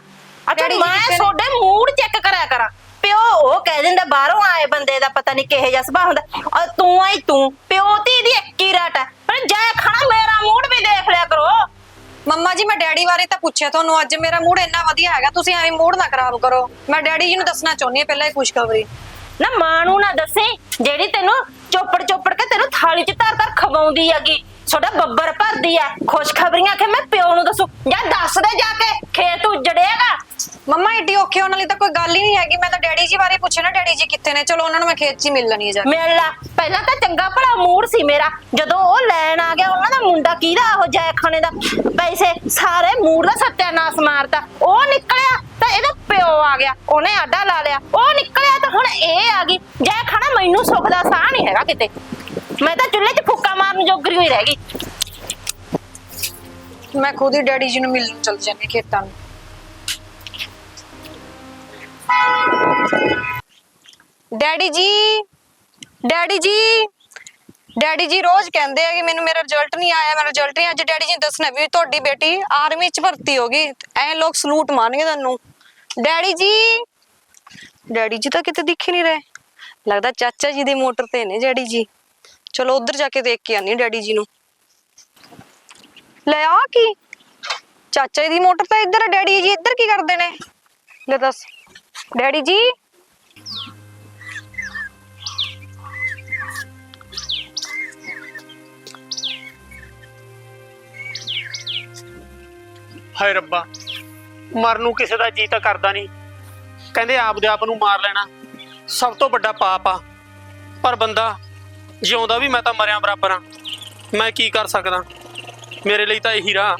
ਅੱਛਾ ਮੈਂ? ਤੁਹਾਡੇ ਮੂਡ ਚੈੱਕ ਕਰਿਆ ਕਰਾਂ। ਪਿਓ ਉਹ ਕਹਿ ਦਿੰਦਾ ਬਾਹਰੋਂ ਆਏ ਬੰਦੇ ਦਾ ਪਤਾ ਨਹੀਂ ਕਿਹੋ ਜਿਹਾ ਸੁਭਾਅ ਹੁੰਦਾ। ਔਰ ਤੂੰ ਆਈ ਤੂੰ ਪਿਓ ਤੇ ਇਹਦੀ ਇੱਕ ਹੀ ਰਾਟ। ਹੈ ਪਰ ਜਾ ਖਾਣਾ ਮੇਰਾ ਮੂਡ ਵੀ ਦੇਖ ਲਿਆ ਕਰੋ। ਮੰਮਾ ਜੀ ਮੈਂ ਡੈਡੀ ਬਾਰੇ ਤਾਂ ਪੁੱਛਿਆ ਤੁਹਾਨੂੰ ਅੱਜ ਮੇਰਾ ਮੂਡ ਇੰਨਾ ਵਧੀਆ ਹੈਗਾ ਤੁਸੀਂ ਐਵੇਂ ਮੂਡ ਨਾ ਖਰਾਬ ਕਰੋ। ਮੈਂ ਡੈਡੀ ਜੀ ਨੂੰ ਦੱਸਣਾ ਚਾਹੁੰਦੀ ਹਾਂ ਪਹਿਲਾਂ ਹੀ ਖੁਸ਼ਖਬਰੀ ਨਾ ਮਾਂ ਨੂੰ ਨਾ ਦੱਸੇ ਜਿਹੜੀ ਤੈਨੂੰ ਚੋਪੜ ਚੋਪੜ ਕੇ ਤੈਨੂੰ ਥਾਲੀ 'ਚ ਧਰ ਧਰ ਖਵਾਉਂਦੀ ਹੈਗੀ। ਛੋਟਾ ਬੱਬਰ ਭਰਦੀ ਆ। ਖੁਸ਼ਖਬਰੀਆਂ ਕਿ ਮੈਂ ਪਿਓ ਨੂੰ ਦੱਸੂ? ਜਾਂ ਦੱਸ ਦੇ ਜਾ ਕੇ ਖੇਤ ਉਜੜੇਗਾ। ਮੰਮਾ ਏਡੀ ਔਖੇ ਹੋਣ ਵਾਲੀ ਤਾਂ ਕੋਈ ਗੱਲ ਹੀ ਨਹੀਂ ਹੈਗੀ। ਮੈਂ ਤਾਂ ਡੈਡੀ ਜੀ ਬਾਰੇ ਪੁੱਛਿਆ ਨਾ ਡੈਡੀ ਜੀ ਕਿੱਥੇ ਨੇ? ਚਲੋ ਉਹਨਾਂ ਨੂੰ ਮੈਂ ਖੇਤ 'ਚ ਹੀ ਮਿਲ ਲੈਣੀ ਹੈ ਜਾ ਕੇ। ਮਿਲ ਲਾ। ਪਹਿਲਾਂ ਤਾਂ ਚੰਗਾ ਭਲਾ ਮੂਡ ਸੀ ਮੇਰਾ। ਜਦੋਂ ਉਹ ਲੈਣ ਆ ਗਿਆ ਉਹਨਾਂ ਦਾ ਮੁੰਡਾ ਕਿਹਦਾ ਉਹ ਜੈ ਖਾਣੇ ਦਾ? ਪੈਸੇ ਸਾਰੇ ਮੂਡ ਦਾ ਸੱਤਿਆਨਾਸ਼ ਮਾਰਤਾ। ਉਹ ਨਿਕਲਿਆ ਤਾਂ ਇਹਦਾ ਪਿਓ ਆ ਗਿਆ। ਉਹਨੇ ਆਡਾ ਲਾ ਲਿਆ। ਉਹ ਨਿਕਲਿਆ ਤਾਂ ਹੁਣ ਇਹ ਆ ਗਈ। ਜੈ ਖਾਣਾ ਮੈਨੂੰ ਸੁੱਖ ਦਾ ਸਾਹ ਨਹੀਂ ਹੈਗਾ ਕਿਤੇ। ਮੈਂ ਤਾਂ ਚੁੱਲ੍ਹੇ 'ਚ ਫੁੱਕਾ ਮਾਰਨ ਜੋਗਰੀ ਹੋਈ ਰਹਿ ਗਈ। ਮੈਂ ਖੁਦ ਹੀ ਡੈਡੀ ਜੀ ਨੂੰ ਮਿਲਣ ਚਲ ਜਾਂਦੀ ਖੇਤਾਂ ਨੂੰ। Daddy ji daddy ji daddy ਜੀ ਰੋਜ਼ ਕਹਿੰਦੇ ਆ ਕਿ ਮੈਨੂੰ ਮੇਰਾ ਰਿਜ਼ਲਟ ਨਹੀਂ ਆਇਆ, ਮੇਰਾ ਰਿਜ਼ਲਟ ਨਹੀਂ ਅੱਜ ਡੈਡੀ ਜੀ ਨੇ ਦੱਸਣਾ ਵੀ ਤੁਹਾਡੀ ਬੇਟੀ ਆਰਮੀ 'ਚ ਭਰਤੀ ਹੋ ਗਈ। ਐ ਲੋਕ ਸਲੂਟ ਮਾਰਨਗੇ ਤੁਹਾਨੂੰ। ਡੈਡੀ ਜੀ ਡੈਡੀ ਜੀ ਤਾਂ ਕਿਤੇ ਦਿਖ ਹੀ ਨਹੀਂ ਰਹੇ। ਲੱਗਦਾ ਚਾਚਾ ਜੀ ਦੀ ਮੋਟਰ ਤੇ ਨੇ ਡੈਡੀ ਜੀ। ਚਲੋ ਉਧਰ ਜਾ ਕੇ ਦੇਖ ਕੇ ਆਨੀ ਡੈਡੀ ਜੀ ਨੂੰ। ਲੈ ਆ ਕੀ? ਚਾਚਾ ਜੀ ਦੀ ਮੋਟਰ ਤਾਂ ਇੱਧਰ ਹੈ ਡੈਡੀ ਜੀ ਇੱਧਰ ਕੀ ਕਰਦੇ ਨੇ? ਲੈ ਦੱਸ। ਡੈਡੀ ਜੀ? ਹਾਏ ਰੱਬਾ, ਮਰਨ ਨੂੰ ਕਿਸੇ ਦਾ ਜੀ ਤਾਂ ਕਰਦਾ ਨਹੀਂ। ਕਹਿੰਦੇ ਆਪਦੇ ਆਪ ਨੂੰ ਮਾਰ ਲੈਣਾ, ਸਭ ਤੋਂ ਵੱਡਾ ਪਾਪ ਆ। ਪਰ ਬੰਦਾ ਜਿਉਂਦਾ ਵੀ ਮੈਂ ਤਾਂ ਮਰਿਆ ਬਰਾਬਰ ਆ ਮੈਂ ਕੀ ਕਰ ਸਕਦਾ? ਮੇਰੇ ਲਈ ਤਾਂ ਇਹੀ ਰਾਹ।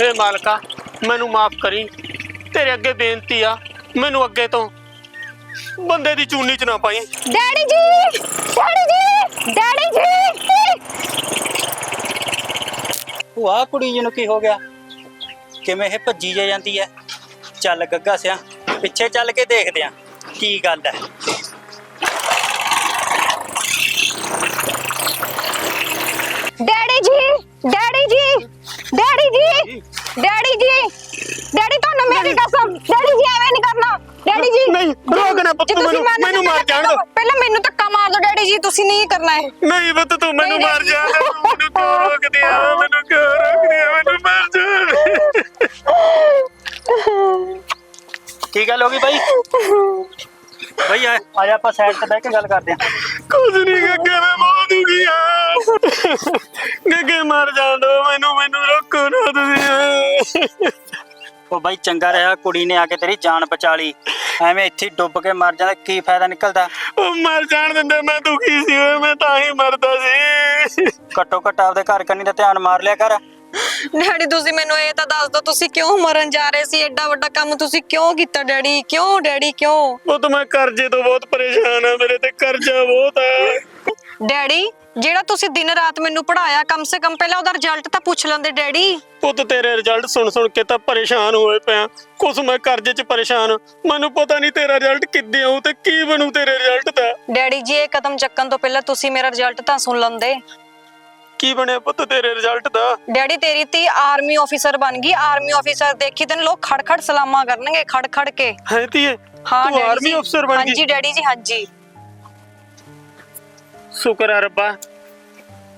ਹੇ ਮਾਲਕਾ ਮੈਨੂੰ ਮਾਫ ਕਰੀ। ਤੇਰੇ ਅੱਗੇ ਬੇਨਤੀ ਆ ਮੈਨੂੰ ਅੱਗੇ ਤੋਂ। ਬੰਦੇ ਦੀ ਚੂਨੀ ਚ ਨਾ ਪਾਈ। Daddy ji! Daddy ji! Daddy ji! ਉਹ ਆ ਕੁੜੀ ਜੀ ਨੂੰ ਕੀ ਹੋ ਗਿਆ? ਕਿਵੇਂ ਇਹ ਭੱਜੀ ਜਾ ਜਾਂਦੀ ਐ? ਚੱਲ ਗੱਗਾ ਸਿਆ ਪਿੱਛੇ ਚੱਲ ਕੇ ਦੇਖਦੇ ਆ ਕੀ ਗੱਲ ਐ? Daddy ji daddy ji daddy ji daddy ji daddy ਤੁਹਾਨੂੰ ਮੇਰੀ ਕਸਮ ਡੈਡੀ ਜੀ ਐਵੇਂ ਨਹੀਂ ਕਰਨਾ। ਡੈਡੀ ਜੀ ਨਹੀਂ, ਰੋਕ ਨਾ ਪੁੱਤ ਜੇ ਤੁਸੀਂ ਮੈਨੂੰ, ਮੰਨਦੇ ਮੈਨੂੰ ਤਾਂ ਮਾਰ ਜਾਣ ਦਿਓ। ਪਹਿਲਾਂ ਮੈਨੂੰ ਧੱਕਾ ਮਾਰ ਦਿਓ ਡੈਡੀ ਜੀ ਤੁਸੀਂ ਨਹੀਂ ਕਰਨਾ ਹੈ ਨਹੀਂ ਪੁੱਤ ਤੂੰ ਮੈਨੂੰ ਮਾਰ ਜਾ। ਮੈਨੂੰ ਕਿਉਂ ਰੋਕਦੀ ਆ ਮੈਨੂੰ ਕਿਉਂ ਰੋਕਦੀ ਆ ਮੈਨੂੰ ਮਾਰ ਜਾ ਕੀ ਗੱਲ ਹੋ ਗਈ ਬਾਈ? ਬਾਈ ਆ ਆ ਜਾ ਆਪਾਂ ਸਾਈਡ ਤੇ ਬਹਿ ਕੇ ਗੱਲ ਕਰਦੇ ਆ। ਕੁਝ ਨਹੀਂ ਗੱਗੇ ਮੈਂ ਦੁਖੀ ਆ। ਗੱਗੇ ਮਰ ਜਾਣ ਦੋ ਮੈਨੂੰ ਮੈਨੂੰ ਰੋਕੋ ਨਾ ਤੁਸੀਂ ਉਹ ਬਾਈ ਚੰਗਾ ਰਿਹਾ ਕੁੜੀ ਨੇ ਆ ਕੇ ਤੇਰੀ ਜਾਨ ਬਚਾ ਲਈ। ਐਵੇਂ ਇੱਥੇ ਹੀ ਡੁੱਬ ਕੇ ਮਰ ਜਾਂਦਾ ਕੀ ਫਾਇਦਾ ਨਿਕਲਦਾ? ਉਹ ਮਰ ਜਾਣ ਦਿੰਦੇ ਮੈਂ ਦੁਖੀ ਸੀ ਓਏ ਮੈਂ ਤਾਂ ਹੀ ਮਰਦਾ ਸੀ। ਘੱਟੋ ਘੱਟ ਆਪਦੇ ਘਰ ਕੰਨੀ ਦਾ ਧਿਆਨ ਮਾਰ ਲਿਆ ਕਰ। ਡੈਡੀ ਤੁਸੀਂ ਮੈਨੂੰ ਇਹ ਤਾਂ ਦੱਸ ਦਿਓ ਤੁਸੀਂ ਕਿਉਂ ਮਰਨ ਜਾ ਰਹੇ ਸੀ? ਐਡਾ ਵੱਡਾ ਕੰਮ ਤੁਸੀਂ ਕਿਉਂ ਕੀਤਾ ਡੈਡੀ? ਕਿਉਂ ਡੈਡੀ ਕਿਉਂ? ਉਹ ਤਾਂ ਮੈਂ ਕਰਜ਼ੇ ਤੋਂ ਬਹੁਤ ਪਰੇਸ਼ਾਨ ਆ ਮੇਰੇ ਤੇ ਕਰਜ਼ਾ ਬਹੁਤ ਆ। ਡੈਡੀ ਜਿਹੜਾ ਤੁਸੀਂ ਦਿਨ ਰਾਤ ਮੈਨੂੰ ਪੜਾਇਆ ਕਮ ਸੇ ਕਮ ਪਹਿਲਾਂ ਉਹਦਾ ਰਿਜ਼ਲਟ ਤਾਂ ਪੁੱਛ ਲੈਂਦੇ ਡੈਡੀ। ਪੁੱਤ ਤੇਰੇ ਰਿਜ਼ਲਟ ਸੁਣ ਸੁਣ ਕੇ ਤਾਂ ਪਰੇਸ਼ਾਨ ਹੋਏ ਪਿਆ। ਕੁਛ ਮੈਂ ਕਰਜ਼ੇ 'ਚ ਪਰੇਸ਼ਾਨ ਮੈਨੂੰ ਪਤਾ ਨਹੀਂ ਤੇਰਾ ਰਿਜ਼ਲਟ ਕਿੱਦੇ ਆਉ ਤੇ ਕੀ ਬਣੂ ਤੇਰੇ ਰਿਜ਼ਲਟ ਦਾ। ਡੈਡੀ ਜੀ ਇਹ ਕਦਮ ਚੱਕਣ ਤੋਂ ਪਹਿਲਾਂ ਤੁਸੀਂ ਮੇਰਾ ਰਿਜ਼ਲਟ ਤਾਂ ਸੁਣ ਲੰਦੇ। ਕੀ ਬਣਿਆ ਪੁੱਤ ਤੇਰੇ ਰਿਜ਼ਲਟ ਦਾ? ਡੈਡੀ ਤੇਰੀ ਤੀ ਆਰਮੀ ਆਫੀਸਰ ਬਣ ਗਈ। ਆਰਮੀ ਆਫੀਸਰ ਦੇਖੀ ਤੈਨੂੰ ਲੋਕ ਖੜ ਖੜ ਸਲਾਮਾਂ ਕਰਨਗੇ ਖੜ ਖੜ ਕੇ। ਹੈ ਧੀਏ? ਹਾਂ ਤੂੰ ਡੈਡੀ ਆਰਮੀ ਜੀ। ਅਫਸਰ ਬਣ ਹਾਂਜੀ ਗਈ ਡੈਡੀ ਜੀ ਹਾਂਜੀ। ਸ਼ੁਕਰ ਹੈ ਰੱਬਾ।